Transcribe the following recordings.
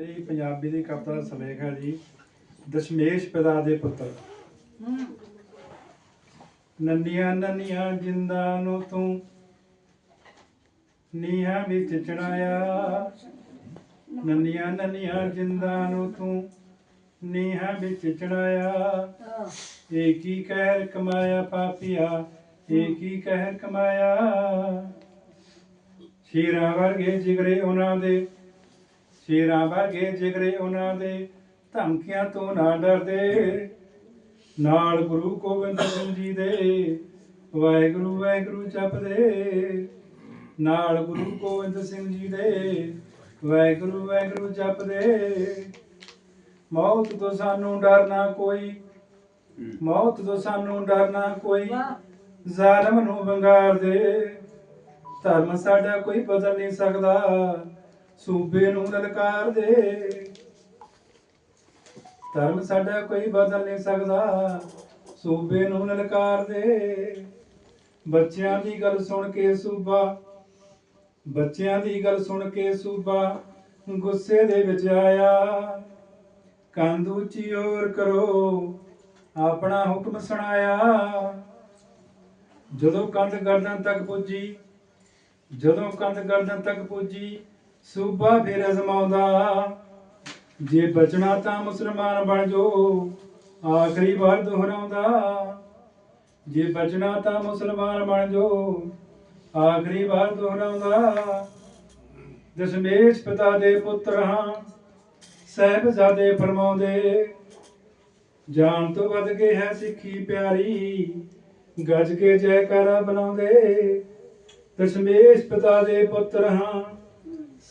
ਇਹ ਪੰਜਾਬੀ ਦੀ ਕਵਿਤਾ ਦਾ ਸਲੇਖ ਹੈ ਜੀ, ਦਸ਼ਮੇਸ਼ ਪਿਤਾ ਦੇ ਪੁੱਤਰ। ਨੰਨੀਆਂ ਨੰਨੀਆਂ ਜਿੰਦਾਂ ਨੂੰ ਤੂੰ ਨੀਹਾਂ ਵਿੱਚ ਚੜਾਇਆ। ਨੰਨੀਆਂ ਨੰਨੀਆਂ ਜਿੰਦਾਂ ਨੂੰ ਤੂੰ ਨੀਹਾਂ ਵਿੱਚ ਚੜਾਇਆ। ਇਹ ਕੀ ਕਹਿਰ ਕਮਾਇਆ ਪਾਪੀਆ ਇਹ ਕੀ ਕਹਿਰ ਕਮਾਇਆ। ਸ਼ੇਰਾਂ ਵਰਗੇ ਜਿਗਰੇ ਉਹਨਾਂ ਦੇ ਸ਼ੇਰਾਂ ਵਰਗੇ ਜਿਗਰੇ ਉਹਨਾਂ ਦੇ, ਧਮਕੀਆਂ ਤੋਂ ਨਾ ਡਰਦੇ। ਨਾਲ ਗੁਰੂ ਗੋਬਿੰਦ ਸਿੰਘ ਜੀ ਦੇ, ਵਾਹਿਗੁਰੂ ਵਾਹਿਗੁਰੂ ਜਪਦੇ। ਨਾਲ ਗੁਰੂ ਗੋਬਿੰਦ ਸਿੰਘ ਜੀ ਦੇ, ਵਾਹਿਗੁਰੂ ਵਾਹਿਗੁਰੂ ਜਪਦੇ। ਮੌਤ ਤੋਂ ਸਾਨੂੰ ਡਰਨਾ ਕੋਈ, ਮੌਤ ਤੋਂ ਸਾਨੂੰ ਡਰਨਾ ਕੋਈ, ਜ਼ਾਲਮ ਨੂੰ ਵੰਗਾਰ ਦੇ। ਧਰਮ ਸਾਡਾ ਕੋਈ ਬਦਲ ਨਹੀਂ ਸਕਦਾ। ਸੂਬੇ ਨੂੰ ਲਲਕਾਰ ਦੇ। ਧਰਮ ਸਾਡਾ ਕੋਈ ਬਦਲ ਨਹੀਂ ਸਕਦਾ, ਸੂਬੇ ਨੂੰ ਲਲਕਾਰ ਦੇ। ਬੱਚਿਆਂ ਦੀ ਗੱਲ ਸੁਣ ਕੇ ਸੂਬਾ, ਬੱਚਿਆਂ ਦੀ ਗੱਲ ਸੁਣ ਕੇ ਸੂਬਾ ਗੁੱਸੇ ਦੇ ਵਿੱਚ ਆਇਆ। ਕੰਧ ਉੱਚੀ ਔਰ ਕਰੋ, ਆਪਣਾ ਹੁਕਮ ਸੁਣਾਇਆ। ਜਦੋਂ ਕੰਧ ਗਰਦਨ ਤੱਕ ਪੁੱਜੀ, ਜਦੋਂ ਕੰਧ ਗਰਦਨ ਤੱਕ ਪੁੱਜੀ ਸੂਬਾ ਫਿਰ ਅਜ਼ਮਾਉਂਦਾ। ਜੇ ਬਚਣਾ ਤਾਂ ਮੁਸਲਮਾਨ ਬਣ ਜੋ, ਆਖਰੀ ਵਾਰ ਦੁਹਰਾਉਂਦਾ। ਜੇ ਬਚਣਾ ਤਾਂ ਮੁਸਲਮਾਨ ਬਣ ਜੋ, ਆਖਰੀ ਵਾਰ ਦੁਹਰਾਉਂਦਾ। ਦਸ਼ਮੇਸ਼ ਪਿਤਾ ਦੇ ਪੁੱਤਰ ਹਾਂ, ਸਹਿਬਜ਼ਾਦੇ ਫਰਮਾਉਂਦੇ ਜਾਨ ਤੋਂ ਵੱਧ ਕੇ ਹੈ ਸਿੱਖੀ ਪਿਆਰੀ, ਗੱਜ ਕੇ ਜੈਕਾਰਾ ਬਣਾਉਂਦੇ। ਦਸ਼ਮੇਸ਼ ਪਿਤਾ ਦੇ ਪੁੱਤਰ ਹਾਂ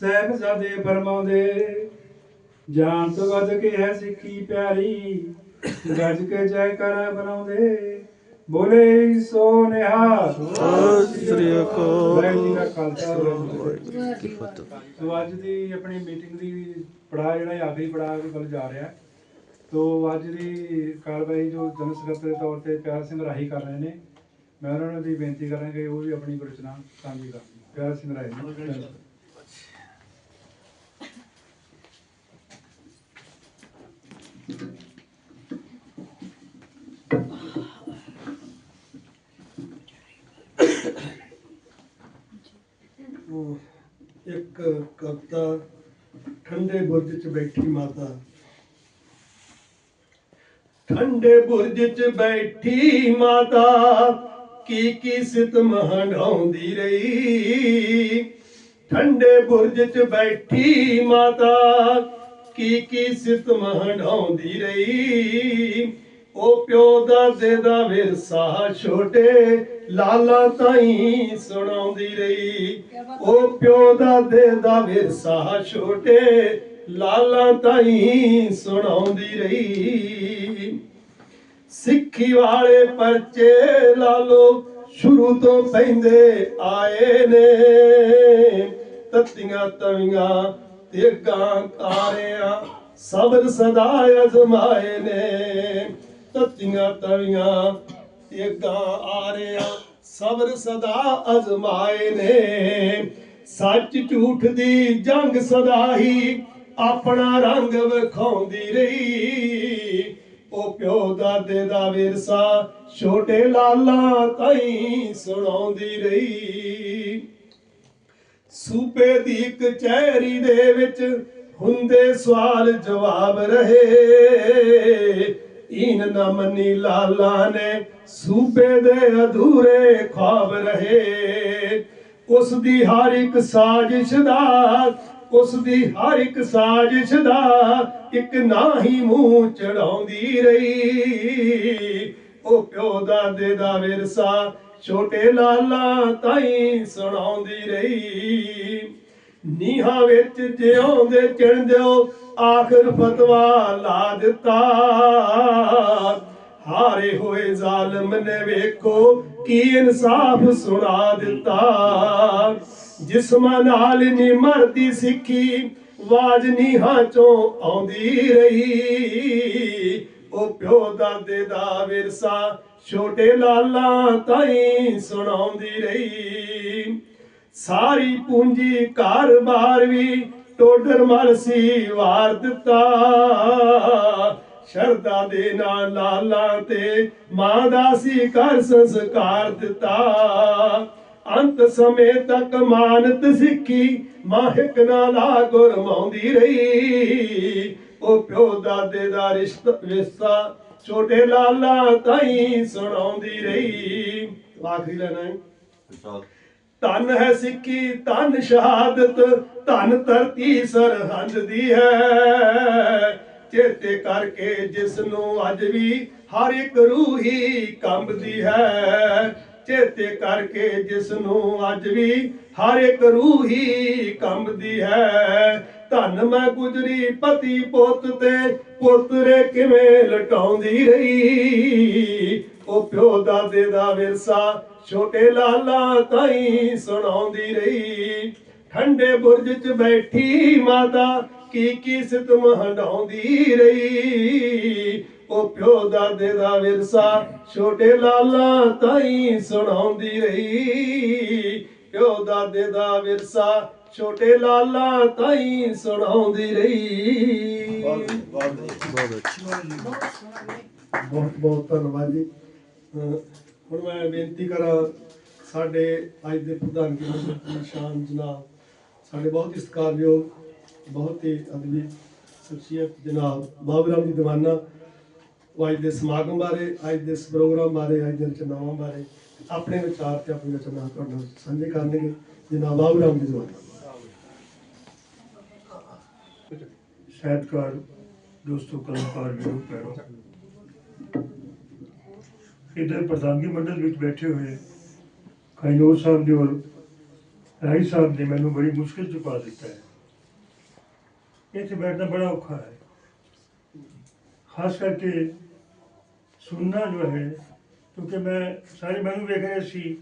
ਸਹਿਬਜ਼ਾਦੇ ਫਰਮਾਉਂਦੇ ਜਾਨ ਤੋਂ ਵੱਧ ਕੇ ਹੈ ਸਿੱਖੀ ਪਿਆਰੀ ਗੱਜ ਕੇ ਜੈਕਾਰਾ ਬਣਾਉਂਦੇ ਬੋਲੇ ਸੋ ਨਿਹਾਲ ਸਤਿ ਸ੍ਰੀ ਅਕਾਲ। ਕਾ ਕੀ। ਕੀ ਸੋ ਅੱਜ ਦੀ ਆਪਣੀ ਮੀਟਿੰਗ ਦੀ ਪੜਾਅ ਜਿਹੜਾ ਆਖਰੀ ਪੜਾਅ ਵੱਲ ਜਾ ਰਿਹਾ ਹੈ। ਤੋ ਅੱਜ ਦੀ ਕਾਰਵਾਈ ਜੋ ਜਨਰਲ ਸਕੱਤਰ ਦੇ ਤੌਰ ਤੇ ਪਿਆਰ ਸਿੰਘ ਰਾਹੀ ਕਰ ਰਹੇ ਨੇ ਮੈਂ ਉਹਨਾਂ ਨੂੰ ਵੀ ਬੇਨਤੀ ਕਰਾਂਗੇ ਉਹ ਵੀ ਆਪਣੀ ਗੁਰਚਨਾ ਸਾਂਝੀ ਕਰਨ ਪਿਆਰ ਸਿੰਘ ਰਾਹੀ ਉਹ ਇੱਕ ਕਵਿਤਾ ਠੰਡੇ ਬੁਰਜ 'ਚ ਬੈਠੀ ਮਾਤਾ। ਠੰਡੇ ਬੁਰਜ 'ਚ ਬੈਠੀ ਮਾਤਾ, ਕੀ ਕੀ ਸਿਤਮ ਹੰਡਾਉਂਦੀ ਰਹੀ। ਠੰਡੇ ਬੁਰਜ 'ਚ ਬੈਠੀ ਮਾਤਾ ਕੀ ਕੀ ਸਿਤਮ ਹੰਡਾਉਂਦੀ ਰਹੀ? ਉਹ ਪਿਓ ਦਾਦੇ ਦਾ ਵਿਰਸਾ ਛੋਟੇ ਲਾਲਾ ਤਾਈ ਸੁਣਾਉਂਦੀ ਰਹੀ। ਉਹ ਪਿਓ ਦਾਦੇ ਦਾ ਵਿਰਸਾ ਛੋਟੇ ਲਾਲਾ ਤਾਈ ਸੁਣਾਉਂਦੀ ਰਹੀ। ਸਿੱਖੀ ਵਾਲੇ ਪਰਚੇ ਲਾਲੋ ਸ਼ੁਰੂ ਤੋਂ ਪੈਂਦੇ ਆਏ ਨੇ। ਤਤੀਆਂ ਤਵੀਆਂ ਤੇ ਗਾਂ ਸਬਰ ਸਦਾ ਅਜ਼ਮਾਏ ਨੇ। ਤਤੀਆਂ ਤਵੀਆਂ ਤੇ ਗਾਂ ਸਬਰ ਸਦਾ ਅਜ਼ਮਾਏ ਨੇ। ਸੱਚ ਝੂਠ ਦੀ ਜੰਗ ਸਦਾ ਹੀ ਆਪਣਾ ਰੰਗ ਵਿਖਾਉਂਦੀ ਰਹੀ। ਉਹ ਪਿਓ ਦਾਦੇ ਦਾ ਵਿਰਸਾ, ਛੋਟੇ ਲਾਲਾ ਤਾਈ ਸੁਣਾਉਂਦੀ ਰਹੀ। ਸੂਬੇ ਦੀ ਕਚਹਿਰੀ ਦੇ ਵਿੱਚ ਹੁੰਦੇ ਸਵਾਲ ਜਵਾਬ ਰਹੇ। ਇਨ ਨਾ ਮੰਨੀ ਲਾਲਾ ਨੇ ਸੂਬੇ ਦੇ ਅਧੂਰੇ ਖਾਬ ਰਹੇ। ਉਸ ਦੀ ਹਰ ਇੱਕ ਸਾਜ਼ਿਸ਼ ਦਾ, ਉਸ ਦੀ ਹਰ ਇੱਕ ਸਾਜ਼ਿਸ਼ ਦਾ ਇੱਕ ਨਾ ਹੀ ਮੂੰਹ ਚੜਾਉਂਦੀ ਰਹੀ। ਉਹ ਪਿਓ ਦਾਦੇ ਦਾ ਵਿਰਸਾ ਛੋਟੇ ਲਾਲਾ ਤਾਈ ਸੁਣਾਉਂਦੀ ਰਹੀ। ਨੀਹਾਂ ਵਿੱਚ ਜਿਉਂਦੇ ਚਿਣਦਿਓ ਆਖਰ ਫਤਵਾ ਲਾ ਦਿੱਤਾ। ਹਾਰੇ ਹੋਏ ਜ਼ਾਲਮ ਨੇ ਵੇਖੋ ਕੀ ਇਨਸਾਫ ਸੁਣਾ ਦਿੱਤਾ। ਜਿਸਮਾਂ ਨਾਲ ਨੀ ਮਰਦੀ ਸਿੱਖੀ, ਆਵਾਜ਼ ਨੀਹਾਂ ਚੋਂ ਆਉਂਦੀ ਰਹੀ। ਉਹ ਪਿਓ ਦਾਦੇ ਦਾ ਵਿਰਸਾ ਛੋਟੇ ਲਾਲਾਂ ਤਾਈ ਸੁਣਾਉਂਦੀ ਰਹੀ। ਸਾਰੀ ਪੂੰਜੀ ਘਰ-ਬਾਰ ਵੀ ਟੋਡਰ ਮਲ ਸੀ ਵਾਰ ਦਿੱਤਾ। ਸ਼ਰਦਾ ਦੇ ਨਾਲ ਲਾਲਾਂ ਤੇ ਮਾਂ ਦਾ ਸੀ ਕਰ ਸੰਸਕਾਰ ਦਿੱਤਾ। ਅੰਤ ਸਮੇਂ ਤੱਕ ਮਾਨਤ ਸਿੱਖੀ ਮਾਹਿਕ ਨਾਲਾ ਗੁਰਮਾਉਂਦੀ ਰਹੀ। ਉਹ ਪਿਓ ਦਾਦੇ ਦਾ ਰਿਸ਼ਤਾ ਰਿਸ਼ਤਾ ਛੋਟੇ ਲਾਲਾ ਤਾਈ ਸੁਣਾਉਂਦੀ ਰਹੀ। ਆਖਰੀ ਲੈਣਾ ਹੈ। ਧਨ ਹੈ ਸਿੱਖੀ ਧਨ ਸ਼ਹਾਦਤ ਧਨ ਧਰਤੀ ਸਰਹੰਦ ਦੀ ਹੈ। ਚੇਤੇ ਕਰਕੇ ਜਿਸ ਨੂੰ ਅੱਜ ਵੀ ਹਰ ਇੱਕ ਰੂਹ ਕੰਬਦੀ ਹੈ। ਚੇਤੇ ਕਰਕੇ ਜਿਸ ਨੂੰ ਅੱਜ ਵੀ ਹਰ ਇੱਕ ਰੂਹ ਕੰਬਦੀ ਹੈ। ਧਨ ਮੈਂ ਗੁਜਰੀ ਪਤੀ ਪੁੱਤ ਤੇ, ਪੁੱਤਰੇ ਕਿਵੇਂ ਲਟਾਉਂਦੀ ਰਹੀ? ਉਹ ਪਿਓ ਦਾਦੇ ਦਾ ਵਿਰਸਾ ਛੋਟੇ ਲਾਲਾ ਤਾਈ ਸੁਣਾਉਂਦੀ ਰਹੀ। ਠੰਡੇ ਬੁਰਜ 'ਚ ਬੈਠੀ ਮਾਤਾ, ਕੀ ਕੀ ਸਿਤਮ ਹੰਡਾਉਂਦੀ ਰਹੀ? ਉਹ ਪਿਓ ਦਾਦੇ ਦਾ ਵਿਰਸਾ ਛੋਟੇ ਲਾਲਾ ਤਾਈ ਸੁਣਾਉਂਦੀ ਰਹੀ। ਪਿਓ ਦਾਦੇ ਦਾ ਵਿਰਸਾ ਛੋਟੇ ਲਾਲਾ ਤਾਈ ਸੁਣਾਉਂਦੀ ਰਹੀ। ਬਹੁਤ ਬਹੁਤ ਬਹੁਤ ਧੰਨਵਾਦ ਜੀ। ਹੁਣ ਮੈਂ ਬੇਨਤੀ ਕਰਾਂ ਸਾਡੇ ਅੱਜ ਦੇ ਪ੍ਰਧਾਨ ਜੀ ਸ਼ਾਨ ਜਨਾਬ ਸਾਡੇ ਬਹੁਤ ਹੀ ਸਤਿਕਾਰਯੋਗ ਬਹੁਤ ਹੀ ਅਦਬੀ ਸ਼ਖਸੀਅਤ ਜਨਾਬ ਬਾਬੂ ਰਾਮ ਜੀ ਦੀਵਾਨਾ ਉਹ ਅੱਜ ਦੇ ਸਮਾਗਮ ਬਾਰੇ ਅੱਜ ਦੇ ਇਸ ਪ੍ਰੋਗਰਾਮ ਬਾਰੇ ਅੱਜ ਦੇ ਰਚਨਾਵਾਂ ਬਾਰੇ ਆਪਣੇ ਵਿਚਾਰ ਤੇ ਆਪਣੀ ਰਚਨਾ ਤੁਹਾਡੇ ਨਾਲ ਸਾਂਝੇ ਕਰਨਗੇ ਜਨਾਬ ਬਾਬੂ ਰਾਮ ਜੀ ਦੀਵਾਨਾ। ਸਾਹਿਤਕਾਰ ਦੋਸਤੋ ਕਲਾਕਾਰ ਵੀਰੋ ਪੈਰੋ ਇਧਰ ਪ੍ਰਧਾਨਗੀ ਮੰਡਲ ਵਿੱਚ ਬੈਠੇ ਹੋਏ ਖੈਨੂਰ ਸਾਹਿਬ ਦੇ ਔਰ ਰਾਈ ਸਾਹਿਬ ਨੇ ਮੈਨੂੰ ਬੜੀ ਮੁਸ਼ਕਿਲ ਚ ਪਾ ਦਿੱਤਾ ਹੈ। ਇੱਥੇ ਬੈਠਣਾ ਬੜਾ ਔਖਾ ਹੈ। ਖਾਸ ਕਰਕੇ ਸੁਣਨਾ ਜੋ ਹੈ, ਕਿਉਂਕਿ ਮੈਂ ਸਾਰੇ ਮੈਨੂੰ ਵੇਖ ਰਿਹਾ ਸੀ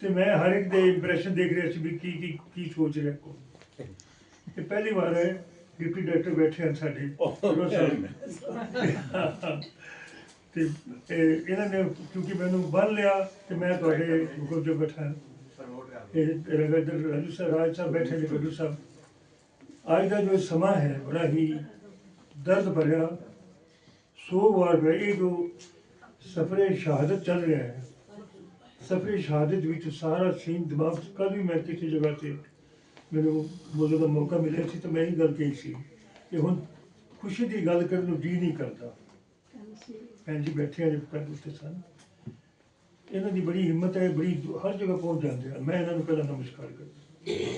ਤੇ ਮੈਂ ਹਰ ਇੱਕ ਦੇ ਇੰਪ੍ਰੈਸ਼ਨ ਦੇਖ ਰਿਹਾ ਸੀ ਵੀ ਕੀ ਕੀ ਕੀ ਸੋਚ ਰਿਹਾ ਕੋ ਇਹ ਪਹਿਲੀ ਵਾਰ ਹੈ ਡਿਪਟੀ ਡਾਇਰੈਕਟਰ ਬੈਠੇ ਹਨ ਸਾਡੇ। ਸਾਹਿਬ। ਤੇ ਇਹ- ਇਹਨਾਂ ਨੇ ਕਿਉਂਕਿ ਮੈਨੂੰ ਬੰਨ ਲਿਆ ਤੇ ਮੈਂ ਤੁਹਾਡੇ ਹੁਕਮ ਤੇ ਬੈਠਾ ਇਹ ਰਵਿੰਦਰ ਰਾਜੂ ਸਾਹਿਬ ਰਾਜ ਸਾਹਿਬ ਬੈਠੇ ਨੇ ਗੁਰੂ ਸਾਹਿਬ। ਅੱਜ ਦਾ ਜੋ ਸਮਾਂ ਹੈ ਬੜਾ ਹੀ ਦਰਦ ਭਰਿਆ। ਸੋ ਵਾਰ ਹੈ ਇਹ ਜੋ ਸਫਰੇ ਸ਼ਹਾਦਤ ਚੱਲ ਰਿਹਾ ਹੈ ਸਫਰੇ ਸ਼ਹਾਦਤ ਵਿੱਚ ਸਾਰਾ ਸੀਨ ਦਿਮਾਗ ਕਦੀ ਮੈਂ ਕਿਸੇ ਜਗ੍ਹਾ ਤੇ ਮੈਨੂੰ ਬੋਲਣ ਦਾ ਮੌਕਾ ਮਿਲਿਆ ਸੀ ਤਾਂ ਮੈਂ ਇਹ ਗੱਲ ਕਹੀ ਸੀ ਕਿ ਹੁਣ ਖੁਸ਼ੀ ਦੀ ਗੱਲ ਕਰਨ ਨੂੰ ਜੀ ਨਹੀਂ ਕਰਦਾ। ਭੈਣ ਜੀ ਬੈਠੇ ਆ ਜਿੱਥੇ ਉੱਤੇ ਸਨ। ਇਹਨਾਂ ਦੀ ਬੜੀ ਹਿੰਮਤ ਹੈ ਬੜੀ ਹਰ ਜਗ੍ਹਾ ਪਹੁੰਚ ਜਾਂਦੇ ਆ। ਮੈਂ ਇਹਨਾਂ ਨੂੰ ਪਹਿਲਾਂ ਨਮਸਕਾਰ ਕਰਦਾ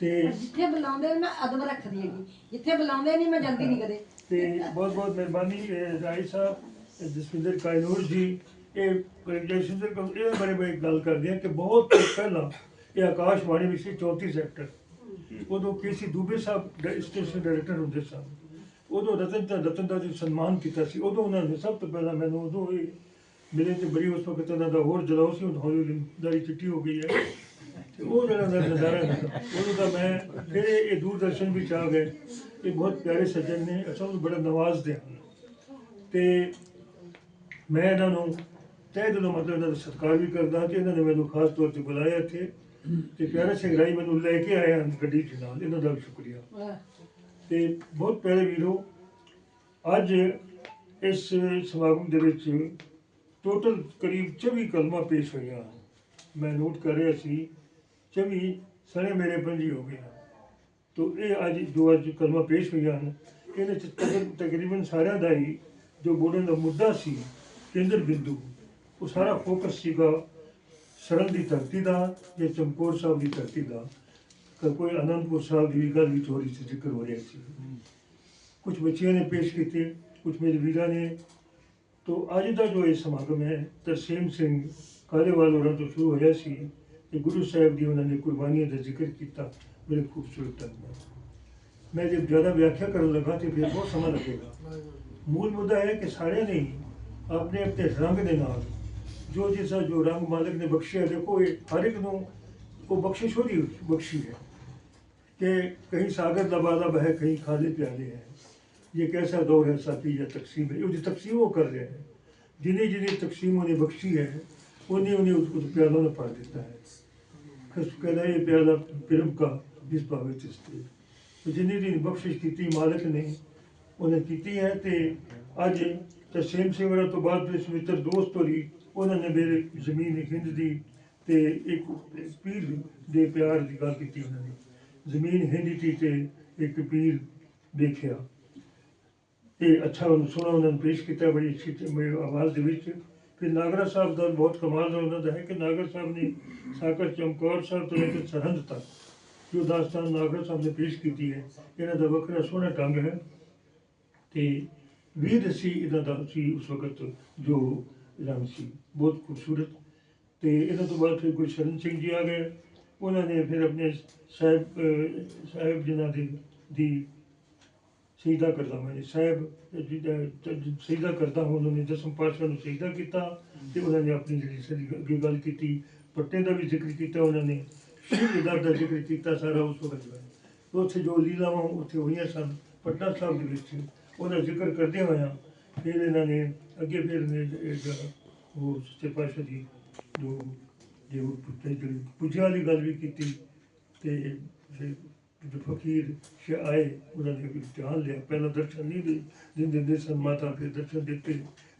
ਤੇ ਜਿੱਥੇ ਬੁਲਾਉਂਦੇ ਮੈਂ ਅਦਬ ਰੱਖਦੀ ਹੈਗੀ। ਜਿੱਥੇ ਬੁਲਾਉਂਦੇ ਨਹੀਂ ਮੈਂ ਜਲਦੀ ਨਹੀਂ ਕਦੇ। ਤੇ ਬਹੁਤ ਬਹੁਤ ਮਿਹਰਬਾਨੀ ਰਾਏ ਸਾਹਿਬ ਜਸਵਿੰਦਰ ਕਾਇਨੂਰ ਜੀ ਇਹ ਜਸਵਿੰਦਰ ਕੋ ਇਹ ਬੜੇ ਬੜੇ ਗੱਲ ਕਰਦੇ ਆ ਕਿ ਬਹੁਤ ਪਹਿਲਾਂ ਇਹ ਆਕਾਸ਼ਵਾਣੀ ਵਿੱਚ ਸੀ 34 ਸੈਕਟਰ। ਉਦੋਂ ਕੇਸੀ ਦੂਬੇ ਸਾਹਿਬ ਡ- ਸਟੇਸ਼ਨ ਡਾਇਰੈਕਟਰ ਹੁੰਦੇ ਸਨ। ਉਦੋਂ ਰਤਨ ਦਾ ਰਤਨ ਦਾ ਜੀ ਸਨਮਾਨ ਕੀਤਾ ਸੀ, ਉਦੋਂ ਉਹਨਾਂ ਨੇ ਸਭ ਤੋਂ ਪਹਿਲਾਂ ਮੈਨੂੰ ਉਦੋਂ ਹੀ ਮੇਰੇ ਤੇ ਬੜੀ ਉਸ ਵਕਤ ਉਹਨਾਂ ਦਾ ਹੋਰ ਜਲਾਉ ਸੀ ਹੁਣ ਹੌਲੀ ਦਾੜੀ ਚਿੱਟੀ ਹੋ ਗਈ ਹੈ। ਤੇ ਉਹ ਜਿਹੜਾ ਦਾ ਨਜ਼ਾਰਾ ਉਦੋਂ ਉਹਨੂੰ ਤਾਂ ਮੈਂ ਫਿਰ ਇਹ ਦੂਰਦਰਸ਼ਨ ਵਿੱਚ ਆ ਗਏ। ਇਹ ਬਹੁਤ ਪਿਆਰੇ ਸੱਜਣ ਨੇ ਅਸਾਂ ਨੂੰ ਬੜਾ ਨਵਾਜ਼ਦੇ ਹਨ ਤੇ ਮੈਂ ਇਹਨਾਂ ਨੂੰ ਤਹਿ ਦਿਲੋਂ ਮਤਲਬ ਇਹਨਾਂ ਦਾ ਸਤਿਕਾਰ ਵੀ ਕਰਦਾ ਤੇ ਇਹਨਾਂ ਨੇ ਮੈਨੂੰ ਖਾਸ ਤੌਰ ਤੇ ਬੁਲਾਇਆ ਇੱਥੇ। ਤੇ ਪਿਆਰੇ ਸਿੰਘ ਰਾਈ ਮੈਨੂੰ ਲੈ ਕੇ ਆਏ ਹਨ ਗੱਡੀ ਦੇ ਨਾਲ ਇਹਨਾਂ ਦਾ ਵੀ ਸ਼ੁਕਰੀਆ ਤੇ ਬਹੁਤ ਪਿਆਰੇ ਵੀਰੋ ਅੱਜ ਇਸ ਸਮਾਗਮ ਦੇ ਵਿੱਚ ਟੋਟਲ ਕਰੀਬ 24 ਕਲਮਾਂ ਪੇਸ਼ ਹੋਈਆਂ। ਮੈਂ ਨੋਟ ਕਰ ਰਿਹਾ ਸੀ 24 ਸਣੇ ਮੇਰੇ ਪੰਜੀ ਹੋ ਗਏ। ਤੋ ਇਹ ਅੱਜ ਜੋ ਅੱਜ ਕਲਮਾਂ ਪੇਸ਼ ਹੋਈਆਂ ਹਨ ਇਹਦੇ ਚ ਤਕਰ- ਤਕਰੀਬਨ ਸਾਰਿਆਂ ਦਾ ਹੀ ਜੋ ਬੋਲਣ ਦਾ ਮੁੱਦਾ ਸੀ ਕੇਂਦਰ ਬਿੰਦੂ ਉਹ ਸਾਰਾ ਫੋਕਸ ਸੀਗਾ ਸਰਲ ਦੀ ਧਰਤੀ ਦਾ ਜਾਂ ਚਮਕੌਰ ਸਾਹਿਬ ਦੀ ਧਰਤੀ ਦਾ ਕ- ਕੋਈ ਅਨੰਦਪੁਰ ਸਾਹਿਬ ਦੀ ਵੀ ਗੱਲ ਵਿੱਚ ਹੋ ਰਹੀ ਜ਼ਿਕਰ ਹੋ ਰਿਹਾ ਸੀ ਕੁਝ ਬੱਚਿਆਂ ਨੇ ਪੇਸ਼ ਕੀਤੇ ਕੁਝ ਮੇਰੇ ਵੀਰਾਂ ਨੇ। ਤੋ ਅੱਜ ਦਾ ਜੋ ਇਹ ਸਮਾਗਮ ਹੈ ਤਰਸੇਮ ਸਿੰਘ ਕਾਲੇਵਾਲ ਹੋਰਾਂ ਤੋਂ ਸ਼ੁਰੂ ਹੋਇਆ ਸੀ ਤੇ ਗੁਰੂ ਸਾਹਿਬ ਦੀ ਉਹਨਾਂ ਨੇ ਕੁਰਬਾਨੀਆਂ ਦਾ ਜ਼ਿਕਰ ਕੀਤਾ। ਬੜੇ ਖੂਬਸੂਰਤ ਢੰਗ ਮੈਂ ਜੇ ਜ਼ਿਆਦਾ ਵਿਆਖਿਆ ਕਰਨ ਲੱਗਾ ਤੇ ਫਿਰ ਬਹੁਤ ਸਮਾਂ ਲੱਗੇਗਾ। ਮੂਲ ਮੁੱਦਾ ਹੈ ਕਿ ਸਾਰਿਆਂ ਨੇ ਆਪਣੇ ਆਪਣੇ ਰੰਗ ਦੇ ਨਾਲ جو جیسا جو رنگ مالک نے بخشیا دیکھو یہ ہر ایک نو کو بخشش ہو رہی بخشی ہے کہ کہیں ساگر لبادہ بہے، کہیں کھالے پیالے ہیں۔ یہ کیسا دور ہے، ساتھی یا تقسیم ہے۔ جو تقسیم وہ کر رہے ہیں، جنہیں جنہیں تقسیموں نے بخشی ہے، انہیں انہیں اس کو تو پیالہ نہ پڑھ دیتا ہے۔ کہنا ہے، یہ پیالہ پرم کا جس پاوے چستے تو جنہیں جنہیں بخشش کی مالک نے انہیں کی ہے تے اج تسیم سے تو بعد میں اس میں تر دوست ہو رہی ਉਹਨਾਂ ਨੇ ਮੇਰੇ ਜ਼ਮੀਨ ਹਿੰਦ ਦੀ ਤੇ ਇੱਕ ਪੀਰ ਦੇ ਪਿਆਰ ਦੀ ਗੱਲ ਕੀਤੀ ਉਹਨਾਂ ਨੇ। ਜ਼ਮੀਨ ਹਿੰਦ ਦੀ ਤੇ ਇੱਕ ਪੀਰ ਦੇਖਿਆ। ਇਹ ਅੱਛਾ ਉਹਨੂੰ ਸੋਹਣਾ ਉਹਨਾਂ ਨੇ ਪੇਸ਼ ਕੀਤਾ, ਬੜੀ ਅੱਛੀ ਮੇਰੀ ਆਵਾਜ਼ ਦੇ ਵਿੱਚ। ਫਿਰ ਨਾਗਰਾ ਸਾਹਿਬ ਦਾ ਬਹੁਤ ਕਮਾਲ ਦਾ ਉਹਨਾਂ ਦਾ ਹੈ ਕਿ ਨਾਗਰ ਸਾਹਿਬ ਨੇ ਸਾਕਰ ਚਮਕੌਰ ਸਾਹਿਬ ਤੋਂ ਲੈ ਕੇ ਸਰਹੰਦ ਤੱਕ ਜੋ ਦਾਸਤਾਨ ਨਾਗਰ ਸਾਹਿਬ ਨੇ ਪੇਸ਼ ਕੀਤੀ ਹੈ, ਇਹਨਾਂ ਦਾ ਵੱਖਰਾ ਸੋਹਣਾ ਢੰਗ ਹੈ। ਤੇ ਵੀਰ ਸੀ ਇਹਨਾਂ ਦਾ ਸੀ ਉਸ ਵਕਤ ਜੋ ਰੰਗ ਸੀ। ਬਹੁਤ ਖੂਬਸੂਰਤ। ਤੇ ਇਹਨਾਂ ਤੋਂ ਬਾਅਦ ਫਿਰ ਗੁਰਸ਼ਰਨ ਸਿੰਘ ਜੀ ਆ ਗਏ। ਉਹਨਾਂ ਨੇ ਫਿਰ ਆਪਣੇ ਸਾਹਿਬ ਸਾਹਿਬ ਜਿਨ੍ਹਾਂ ਦੀ ਦੀ ਸ਼ਹੀਦਾ ਕਰਦਾ ਮੈਂ ਸਾਹਿਬ ਜਿਹਦਾ ਸਜਦਾ ਕਰਦਾ ਹਾਂ, ਉਹਨਾਂ ਨੇ ਦਸਮ ਪਾਤਸ਼ਾਹ ਨੂੰ ਸ਼ਹੀਦਾ ਕੀਤਾ ਤੇ ਉਹਨਾਂ ਨੇ ਆਪਣੀ ਜਿਹੜੀ ਸਾਰੀ, ਅੱਗੇ ਗੱਲ ਕੀਤੀ ਪੱਟੇ ਦਾ ਵੀ ਜ਼ਿਕਰ ਕੀਤਾ ਉਹਨਾਂ ਨੇ, ਸ਼ਿਵ ਦਾ ਜ਼ਿਕਰ ਕੀਤਾ ਸਾਰਾ ਉਸ ਵਕਤ ਦਾ। ਉੱਥੇ ਜੋ ਲੀਲਾਵਾਂ ਉੱਥੇ ਹੋਈਆਂ ਸਨ, ਪਟਨਾ ਸਾਹਿਬ ਦੇ ਵਿੱਚ, ਉਹਦਾ ਜ਼ਿਕਰ ਕਰਦੇ ਹੋਇਆ ਫਿਰ ਇਹਨਾਂ ਨੇ ਅੱਗੇ ਫਿਰ ਉਹ ਸੱਚੇ ਪਾਤਸ਼ਾਹ ਜੀ ਜੋ ਜੇ ਉਹ ਜਿਹੜੀ ਵਾਲੀ ਗੱਲ ਵੀ ਕੀਤੀ ਤੇ ਜੋ ਫਕੀਰ ਸ਼ ਆਏ, ਉਹਨਾਂ ਨੇ ਵੀ ਧਿਆਨ ਲਿਆ। ਪਹਿਲਾਂ ਦਰਸ਼ਨ ਨਹੀਂ ਦੇ ਦਿੰਦੇ ਦੇ ਸਨ, ਮਾਤਾ ਫਿਰ ਦਰਸ਼ਨ ਦਿੱਤੇ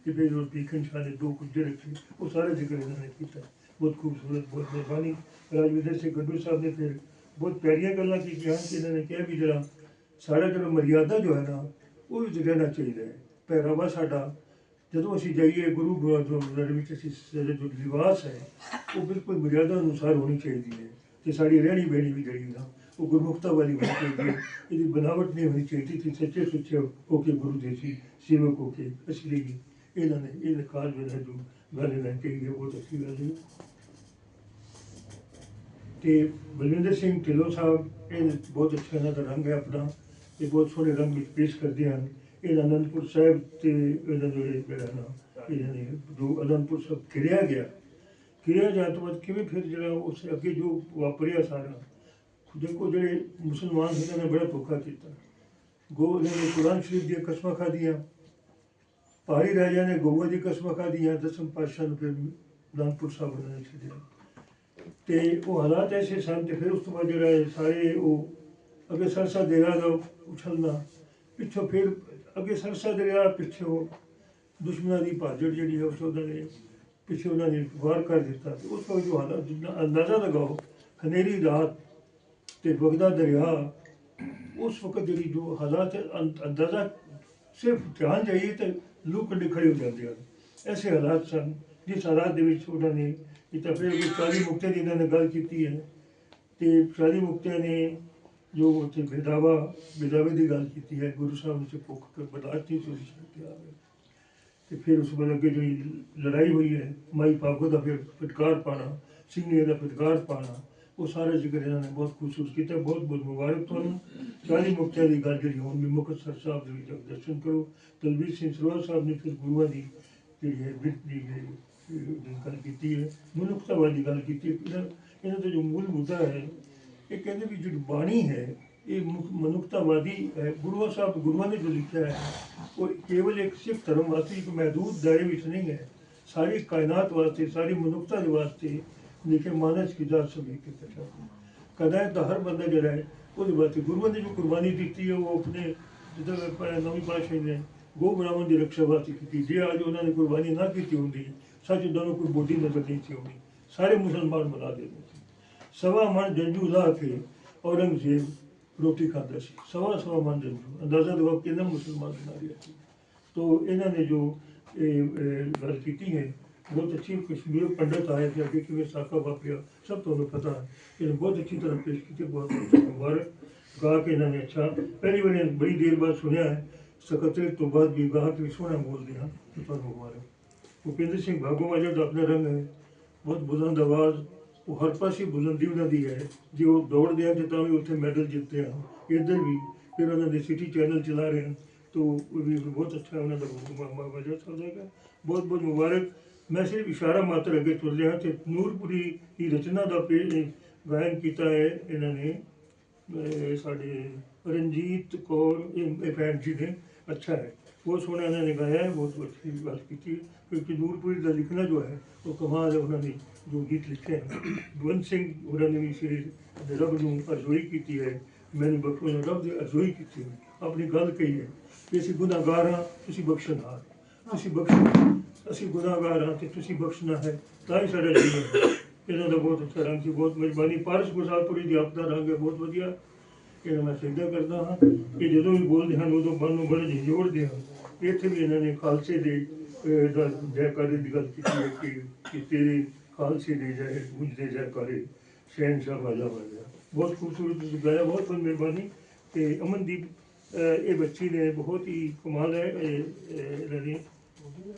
ਕਿ ਫਿਰ ਉਹ ਦੇਖਣ ਸ਼ਾਹ ਨੇ ਦੋ ਕੁਝ ਰੱਖੇ, ਉਹ ਸਾਰੇ ਜ਼ਿਕਰ ਇਹਨਾਂ ਨੇ ਕੀਤਾ। ਬਹੁਤ ਖੂਬਸੂਰਤ, ਬਹੁਤ ਮਿਹਰਬਾਨੀ। ਰਾਜਵਿੰਦਰ ਸਿੰਘ ਗੱਡੂ ਸਾਹਿਬ ਨੇ ਫਿਰ ਬਹੁਤ ਪਿਆਰੀਆਂ ਗੱਲਾਂ ਕੀਤੀਆਂ ਕਿ ਇਹਨਾਂ ਨੇ ਕਿਹਾ ਵੀ ਜਿਹੜਾ ਸਾਡਾ ਜਿਹੜਾ ਮਰਿਆਦਾ ਜੋ ਹੈ ਨਾ, ਉਹ ਵੀ ਰਹਿਣਾ ਚਾਹੀਦਾ ਹੈ। ਪਹਿਰਾਵਾ ਸਾਡਾ ਜਦੋਂ ਅਸੀਂ ਜਾਈਏ ਗੁਰੂ ਗ੍ਰੰਥ ਵਿੱਚ, ਅਸੀਂ ਸਾਡੇ ਜੋ ਲਿਵਾਸ ਹੈ, ਉਹ ਬਿਲਕੁਲ ਮਰਿਆਦਾ ਅਨੁਸਾਰ ਹੋਣੀ ਚਾਹੀਦੀ ਹੈ ਤੇ ਸਾਡੀ ਰਹਿਣੀ ਬਹਿਣੀ ਵੀ ਜਿਹੜੀ ਨਾ। ਉਹ ਗੁਰਮੁਖਤਾ ਵਾਲੀ ਹੋਣੀ ਚਾਹੀਦੀ ਹੈ, ਇਹਦੀ ਬਨਾਵਟ ਨਹੀਂ ਹੋਣੀ ਚਾਹੀਦੀ ਕਿ ਸੱਚੇ ਸੁੱਚੇ ਹੋ ਕੇ ਗੁਰੂ ਦੇ ਸੀ, ਸੇਵਕ ਹੋ ਕੇ। ਅਸੀਂ ਲਈ ਇਹਨਾਂ ਨੇ, ਇਹ ਨਕਾਰ ਜਿਹੜਾ ਜੋ ਗੱਲ ਇਹਨਾਂ ਚਾਹੀਦੀ ਹੈ ਬਹੁਤ ਅੱਛੀ ਗੱਲ ਹੈ। ਤੇ ਬਲਵਿੰਦਰ ਸਿੰਘ ਢਿੱਲੋਂ ਸਾਹਿਬ, ਇਹ ਬਹੁਤ ਅੱਛਾ ਇਹਨਾਂ ਦਾ ਰੰਗ ਹੈ ਆਪਣਾ। ਇਹ ਬਹੁਤ ਸੋਹਣੇ ਰੰਗ ਵਿੱਚ ਪੇਸ਼ ਕਰਦੇ ਹਨ। ਇਹ ਅਨੰਦਪੁਰ ਸਾਹਿਬ ਤੇ ਇਹਦਾ ਜੋ ਇਹ ਜਿਹੜਾ ਨਾ ਇਹਨਾਂ ਨੇ ਜੋ ਅਨੰਦਪੁਰ ਸਾਹਿਬ ਕਿਰਿਆ ਗਿਆ ਕਿਰਿਆ ਜਾਣ ਤੋਂ ਬਾਅਦ ਕਿਵੇਂ ਫਿਰ ਜਿਹੜਾ ਉਸ ਅੱਗੇ ਜੋ ਵਾਪਰਿਆ ਸਾਰਾ, ਦੇਖੋ ਜਿਹੜੇ ਮੁਸਲਮਾਨ ਸੀ ਇਹਨਾਂ ਨੇ ਬੜਾ ਧੋਖਾ ਕੀਤਾ। ਗੋ ਇਹਨਾਂ ਨੇ ਕੁਰਾਨ ਸ਼ਰੀਫ ਦੀਆਂ ਕਸਮਾਂ ਖਾਧੀਆਂ, ਪਹਾੜੀ ਰਾਜਿਆਂ ਨੇ ਗਊਆਂ ਦੀ ਕਸਮਾਂ ਖਾਧੀਆਂ, ਦਸਮ ਪਾਤਸ਼ਾਹ ਨੂੰ ਫਿਰ ਅਨੰਦਪੁਰ ਸਾਹਿਬ ਉਹਨਾਂ ਨੇ ਛੱਡਿਆ। ਤੇ ਉਹ ਹਾਲਾਤ ਐਸੇ ਸਨ ਤੇ ਫਿਰ ਉਸ ਤੋਂ ਬਾਅਦ ਜਿਹੜਾ ਸਾਰੇ ਉਹ ਅੱਗੇ ਸਰਸਾ ਦੇਰਾ ਦਾ ਉਛਲਣਾ, ਪਿੱਛੋਂ ਫਿਰ ਅੱਗੇ ਸਰਸਾ ਦਰਿਆ ਪਿੱਛੋਂ ਦੁਸ਼ਮਣਾਂ ਦੀ ਭਾਜੜ ਜਿਹੜੀ ਹੈ ਉਸ ਉਹਨਾਂ ਨੇ ਪਿੱਛੇ ਉਹਨਾਂ ਨੇ ਵਾਰ ਕਰ ਦਿੱਤਾ ਤੇ ਉਸ ਵਕਤ ਜੋ ਹਾਲਾਤ ਅੰਦਾਜ਼ਾ ਲਗਾਓ, ਹਨੇਰੀ ਰਾਤ ਤੇ ਵਗਦਾ ਦਰਿਆ, ਉਸ ਵਕਤ ਜਿਹੜੀ ਜੋ ਹਾਲਾਤ ਅੰਦਾਜ਼ਾ ਸਿਰਫ ਧਿਆਨ ਜਾਈਏ ਤੇ ਲੂ ਕੰਡੇ ਖੜੇ ਹੋ ਜਾਂਦੇ ਹਨ। ਐਸੇ ਹਾਲਾਤ ਸਨ ਜਿਸ ਹਾਲਾਤ ਦੇ ਵਿੱਚ ਉਹਨਾਂ ਨੇ ਇਹ ਤਾਂ ਫਿਰ ਚਾਲੀ ਮੁਕਤੇ ਦੀ ਇਹਨਾਂ ਨੇ ਗੱਲ ਕੀਤੀ ਹੈ ਤੇ ਚਾਲੀ ਮੁਕਤਿਆਂ ਨੇ ਜੋ ਉੱਥੇ ਬੇਦਾਵਾ ਬੇਦਾਵੇ ਦੀ ਗੱਲ ਕੀਤੀ ਹੈ, ਗੁਰੂ ਸਾਹਿਬ ਵਿੱਚ ਭੁੱਖ ਕੇ ਬਰਦਾਸ਼ਤ ਨਹੀਂ ਸੀ ਉਸ ਤੇ ਤੇ ਫਿਰ ਉਸ ਵੇਲੇ ਅੱਗੇ ਜਿਹੜੀ ਲੜਾਈ ਹੋਈ ਹੈ, ਮਾਈ ਪਾਗੋ ਦਾ ਫਿਰ ਫਟਕਾਰ ਪਾਣਾ ਸਿੰਘੇ ਦਾ ਫਟਕਾਰ ਪਾਣਾ, ਉਹ ਸਾਰੇ ਜ਼ਿਕਰ ਇਹਨਾਂ ਨੇ ਬਹੁਤ ਖੂਬਸੂਰਤ ਕੀਤਾ, ਬਹੁਤ ਬਹੁਤ ਮੁਬਾਰਕ ਤੁਹਾਨੂੰ। ਚਾਲੀ ਮੁਕਤਿਆਂ ਦੀ ਗੱਲ ਜਿਹੜੀ ਹੁਣ ਵੀ ਮੁਕਤਸਰ ਸਾਹਿਬ ਦੇ ਵਿੱਚ ਦਰਸ਼ਨ ਕਰੋ। ਤਲਵੀਰ ਸਿੰਘ ਸਰੋਵਰ ਸਾਹਿਬ ਨੇ ਫਿਰ ਗੁਰੂਆਂ ਦੀ ਜਿਹੜੀ ਹੈ ਬਿਰਤ ਦੀ ਗੱਲ ਕੀਤੀ ਹੈ, ਮਨੁੱਖਤਾ ਦੀ ਗੱਲ ਕੀਤੀ ਹੈ। ਇਹਨਾਂ ਇਹਨਾਂ ਦਾ ਜੋ ਮੂਲ ਮੁੱਦਾ ਹੈ ਇਹ ਕਹਿੰਦੇ ਵੀ ਜਿਹੜੀ ਬਾਣੀ ਹੈ, ਇਹ ਮੁਖ- ਮਨੁੱਖਤਾਵਾਦੀ ਹੈ, ਗੁਰੂਆਂ ਸਾਹਿਬ, ਗੁਰੂਆਂ ਨੇ ਜੋ ਲਿਖਿਆ ਹੈ, ਉਹ ਕੇਵਲ ਇੱਕ ਸਿੱਖ ਧਰਮ ਵਾਸਤੇ ਇੱਕ ਮਹਦੂਦ ਦਾਇਰੇ ਵਿੱਚ ਨਹੀਂ ਹੈ। ਸਾਰੀ ਕਾਇਨਾਤ ਵਾਸਤੇ, ਸਾਰੀ ਮਨੁੱਖਤਾ ਦੇ ਵਾਸਤੇ ਲਿਖੇ ਮਾਨਸ ਕੀ ਜਾਤ ਸਮੇਂ ਕੇ ਕਥਾ ਕਦਾ ਤਾਂ ਹਰ ਬੰਦਾ ਜਿਹੜਾ ਹੈ, ਉਹਦੇ ਵਾਸਤੇ ਗੁਰੂਆਂ ਨੇ ਜੋ ਕੁਰਬਾਨੀ ਦਿੱਤੀ ਹੈ, ਉਹ ਆਪਣੇ ਜਿੱਦਾਂ ਪ- ਨਵੀਂ ਪਾਤਸ਼ਾਹੀ ਨੇ ਗੋ ਬ੍ਰਾਹਮਣ ਦੀ ਰੱਖਿਆ ਵਾਸਤੇ ਕੀਤੀ। ਜੇ ਅੱਜ ਉਹਨਾਂ ਨੇ ਕੁਰਬਾਨੀ ਨਾ ਕੀਤੀ ਹੁੰਦੀ, ਸੱਚ ਦੋਨੋਂ ਕੋਈ ਬੋਡੀ ਨਜ਼ਰ ਨਹੀਂ ਸੀ ਆਉਣੀ ਸਾਰੇ ਮੁਸਲਮਾਨ ਬਣਾ ਦਿੰਦੇ ਸੀ ਸਵਾ ਮਨ ਜੰਜੂ ਲਾ ਕੇ ਔਰੰਗਜ਼ੇਬ ਰੋਟੀ ਖਾਂਦਾ ਸੀ ਸਵਾ ਸਵਾ ਮਨ ਜੰਜੂ ਅੰਦਾਜ਼ਾ ਲਗਾਓ ਕਿੰਨਾ ਮੁਸਲਮਾਨ ਬਣਾ ਰਿਹਾ ਸੀ ਤੋ ਇਹਨਾਂ ਨੇ ਜੋ ਇਹ ਇਹ ਗੱਲ ਕੀਤੀ ਹੈ ਬਹੁਤ ਅੱਛੀ ਕਸ਼ਮੀਰ ਪੰਡਤ ਆਏ ਕਿ ਅੱਗੇ ਕਿਵੇਂ ਸਾਕਾ ਵਾਪਰਿਆ ਸਭ ਤੁਹਾਨੂੰ ਪਤਾ ਹੈ ਇਹ ਬਹੁਤ ਅੱਛੀ ਤਰ੍ਹਾਂ ਪੇਸ਼ ਕੀਤੀ ਬਹੁਤ ਬਹੁਤ ਮੁਬਾਰਕ ਗਾ ਕੇ ਇਹਨਾਂ ਨੇ ਅੱਛਾ ਪਹਿਲੀ ਵਾਰ ਬੜੀ ਦੇਰ ਬਾਅਦ ਸੁਣਿਆ ਹੈ ਸਕੱਤਰੇਤ ਤੋਂ ਬਾਅਦ ਵੀ ਗਾ ਕੇ ਸੋਹਣਾ ਬੋਲਦੇ ਹਾਂ ਤੇ ਤੁਹਾਨੂੰ ਮੁਬਾਰਕ ਭੁਪਿੰਦਰ ਸਿੰਘ ਭਾਗੋਵਾਜਾ ਦਾ ਆਪਣਾ ਰੰਗ ਹੈ ਬਹੁਤ ਬੁਲੰਦ ਆਵਾਜ਼ ਉਹ ਹਰ ਪਾਸੇ ਬੁਲੰਦੀ ਉਹਨਾਂ ਦੀ ਹੈ। ਜੇ ਉਹ ਦੌੜਦੇ ਆ ਤੇ ਤਾਂ ਵੀ ਉੱਥੇ ਮੈਡਲ ਜਿੱਤਦੇ ਆ। ਇੱਧਰ ਵੀ ਫਿਰ ਉਹਨਾਂ ਦੇ ਸਿਟੀ ਚੈਨਲ ਚਲਾ ਰਹੇ ਹਨ ਤੋ ਉਹ ਵੀ ਬਹੁਤ ਅੱਛਾ ਉਹਨਾਂ ਦਾ ਵਜ੍ਹਾ ਚੱਲ ਰਿਹਾ ਬਹੁਤ ਬਹੁਤ ਮੁਬਾਰਕ। ਮੈਂ ਸਿਰਫ ਇਸ਼ਾਰਾ ਮਾਤਰ ਅੱਗੇ ਤੁਰ ਰਿਹਾ ਤੇ ਨੂਰਪੁਰੀ ਦੀ ਰਚਨਾ ਦਾ ਪੇ ਗਾਇਨ ਕੀਤਾ ਹੈ ਇਹਨਾਂ ਨੇ। ਅਹ ਸਾਡੇ ਰਣਜੀਤ ਕੌਰ, ਇਹ ਇਹ ਭੈਣ ਜੀ ਨੇ ਅੱਛਾ ਹੈ ਬਹੁਤ ਸੋਹਣਾ ਇਹਨਾਂ ਨੇ ਗਾਇਆ ਹੈ ਬਹੁਤ ਅੱਛੀ ਗੱਲ ਕੀਤੀ। ਹੈ ਕਿਉਂਕਿ ਨੂਰਪੁਰੀ ਦਾ ਲਿਖਣਾ ਜੋ ਹੈ, ਉਹ ਕਮਾਲ ਉਹਨਾਂ ਨੇ ਜੋ ਗੀਤ ਲਿਖੇ ਹਨ। ਬਵੰਤ ਸਿੰਘ ਹੋਰਾਂ ਨੇ ਵੀ ਸ਼੍ਰੀ ਰੱਬ ਨੂੰ ਅਰਜ਼ੋਈ ਕੀਤੀ ਹੈ। ਮੈਨੂੰ ਬਖਸ਼ੋ ਰੱਬ ਦੀ ਅਰਜ਼ੋਈ ਕੀਤੀ ਹੈ ਆਪਣੀ ਗੱਲ ਕਹੀ ਹੈ ਕਿ ਅਸੀਂ ਗੁਨਾਹਗਾਰ ਹਾਂ, ਤੁਸੀਂ ਬਖਸ਼ਣਾ ਤੁਸੀਂ ਬਖਸ਼ੋ ਅਸੀਂ ਗੁਨਾਹਗਾਰ ਹਾਂ ਤੇ ਤੁਸੀਂ ਬਖਸ਼ਣਾ ਹੈ, ਤਾਂ ਹੀ ਸਾਡਾ ਜੀਵਨ ਹੈ। ਇਹਨਾਂ ਦਾ ਬਹੁਤ ਅੱਛਾ ਰੰਗ ਸੀ, ਬਹੁਤ ਮਿਹਰਬਾਨੀ। ਪਾਰਸ ਗੁਰਸਾਲਪੁਰੀ ਦੀ ਆਪਦਾ ਰੰਗ ਹੈ, ਬਹੁਤ ਵਧੀਆ। ਇਹਨਾਂ ਮੈਂ ਸਿੱਧਾ ਕਰਦਾ ਹਾਂ ਕਿ ਜਦੋਂ ਵੀ ਬੋਲਦੇ ਹਨ, ਉਦੋਂ ਮਨ ਨੂੰ ਬੜੇ ਜੋੜਦੇ ਹਨ। ਇੱਥੇ ਵੀ ਇਹਨਾਂ ਨੇ ਖਾਲਸੇ ਦੇ ਅਹ, ਦਾ ਜੈਕਾਰੇ ਦੀ ਗੱਲ ਕੀਤੀ ਹੈ ਕਿ ਕਿ ਤੇਰੇ ਖਾਲਸੇ ਦੇ ਜੈ ਗੁੰਜਦੇ ਜੈਕਾਰੇ ਸ਼ਹਿਨਸ਼ਾਹ ਵਾਲਾ ਵਾਲਾ ਬਹੁਤ ਖੂਬਸੂਰਤ ਤੁਸੀਂ ਗਾਇਆ ਬਹੁਤ ਬਹੁਤ ਮਿਹਰਬਾਨੀ ਤੇ ਅਮਨਦੀਪ ਅਹ, ਇਹ ਬੱਚੀ ਨੇ ਬਹੁਤ ਹੀ ਕਮਾਲ ਹੈ ਇਹ ਇਹ ਇਹਨਾਂ ਨੇ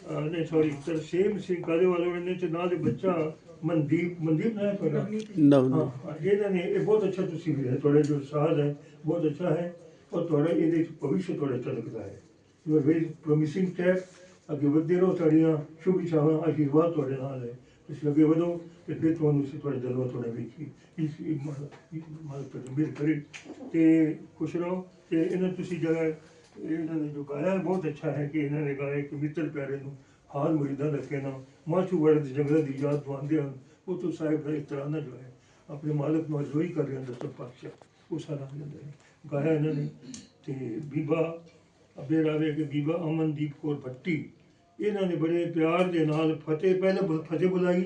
ਅਹ, ਨਹੀਂ ਸੌਰੀ ਤਰਸੇਮ ਸਿੰਘ ਕਾਲੇ ਵਾਲੇ ਨੇ ਤੇ ਨਾਲ ਦੇ ਬੱਚਾ ਮਨਦੀਪ ਮਨਦੀਪ ਨਾ ਤੁਹਾਡਾ ਨਵ ਹਾਂ, ਹਾਂ, ਇਹਨਾਂ ਨੇ ਇਹ ਬਹੁਤ ਅੱਛਾ ਤੁਸੀਂ ਵੀ ਹੈ ਤੁਹਾਡਾ ਜੋ ਸਾਜ਼ ਹੈ ਬਹੁਤ ਅੱਛਾ ਹੈ ਔਰ ਤੁਹਾਡਾ ਇਹਦੇ ਵਿੱਚ ਭਵਿੱਖ ਤੁਹਾਡਾ ਚਮਕਦਾ ਹੈ ਯੂ ਆਰ ਵੈਰੀ ਪ੍ਰੋਮਿਸਿੰਗ ਟੈਪ ਅੱਗੇ ਵਧਦੇ ਰਹੋ ਸਾਡੀਆਂ ਸ਼ੁਭ ਇਛਾਵਾਂ ਆਸ਼ੀਰਵਾਦ ਤੁਹਾਡੇ ਨਾਲ ਹੈ ਤੁਸੀਂ ਅੱਗੇ ਵਧੋ ਤੇ ਫਿਰ ਤੁਹਾਨੂੰ ਅਸੀਂ ਤੁਹਾਡਾ ਜਲਵਾ ਤੁਹਾਡਾ ਵੇਖੀ ਇਸ ਮਾਲ ਪਰ ਮੇਰ ਕਰੇ ਤੇ ਖੁਸ਼ ਰਹੋ ਤੇ ਇਹਨਾਂ ਤੁਸੀਂ ਜਿਹੜਾ ਇਹਨਾਂ ਨੇ ਜੋ ਗਾਇਆ ਬਹੁਤ ਅੱਛਾ ਹੈ ਕਿ ਇਹਨਾਂ ਨੇ ਗਾਇਆ ਕਿ ਮਿੱਤਰ ਪਿਆਰੇ ਨੂੰ ਹਾਲ ਮੁਰੀਦਾਂ ਦਾ ਕਹਿਣਾ ਮਾਛੂ ਵੜ ਜੰਗਲ ਦੀ ਯਾਦ ਦਵਾਉਂਦੇ ਹਨ ਉਹ ਤੋਂ ਸਾਹਿਬ ਦਾ ਇਤਰਾਨਾ ਜੋ ਹੈ ਆਪਣੇ ਮਾਲਕ ਨੂੰ ਅਜੋਈ ਕਰ ਰਹੇ ਹਨ ਦਸਤ ਪਾਤਸ਼ਾਹ ਉਹ ਸਾਰਾ ਆਨੰਦ ਹੈ ਗਾਇਆ ਇਹਨਾਂ ਨੇ ਤੇ ਬੀਬਾ ਅਬੇ ਰਾਵੇ ਕੇ ਬੀਬਾ ਅਮਨਦੀਪ ਕੌਰ ਭੱਟੀ। ਇਹਨਾਂ ਨੇ ਬੜੇ ਪਿਆਰ ਦੇ ਨਾਲ ਫਤਿਹ, ਪਹਿਲੇ ਬ- ਫਤਿਹ ਬੁਲਾਈ।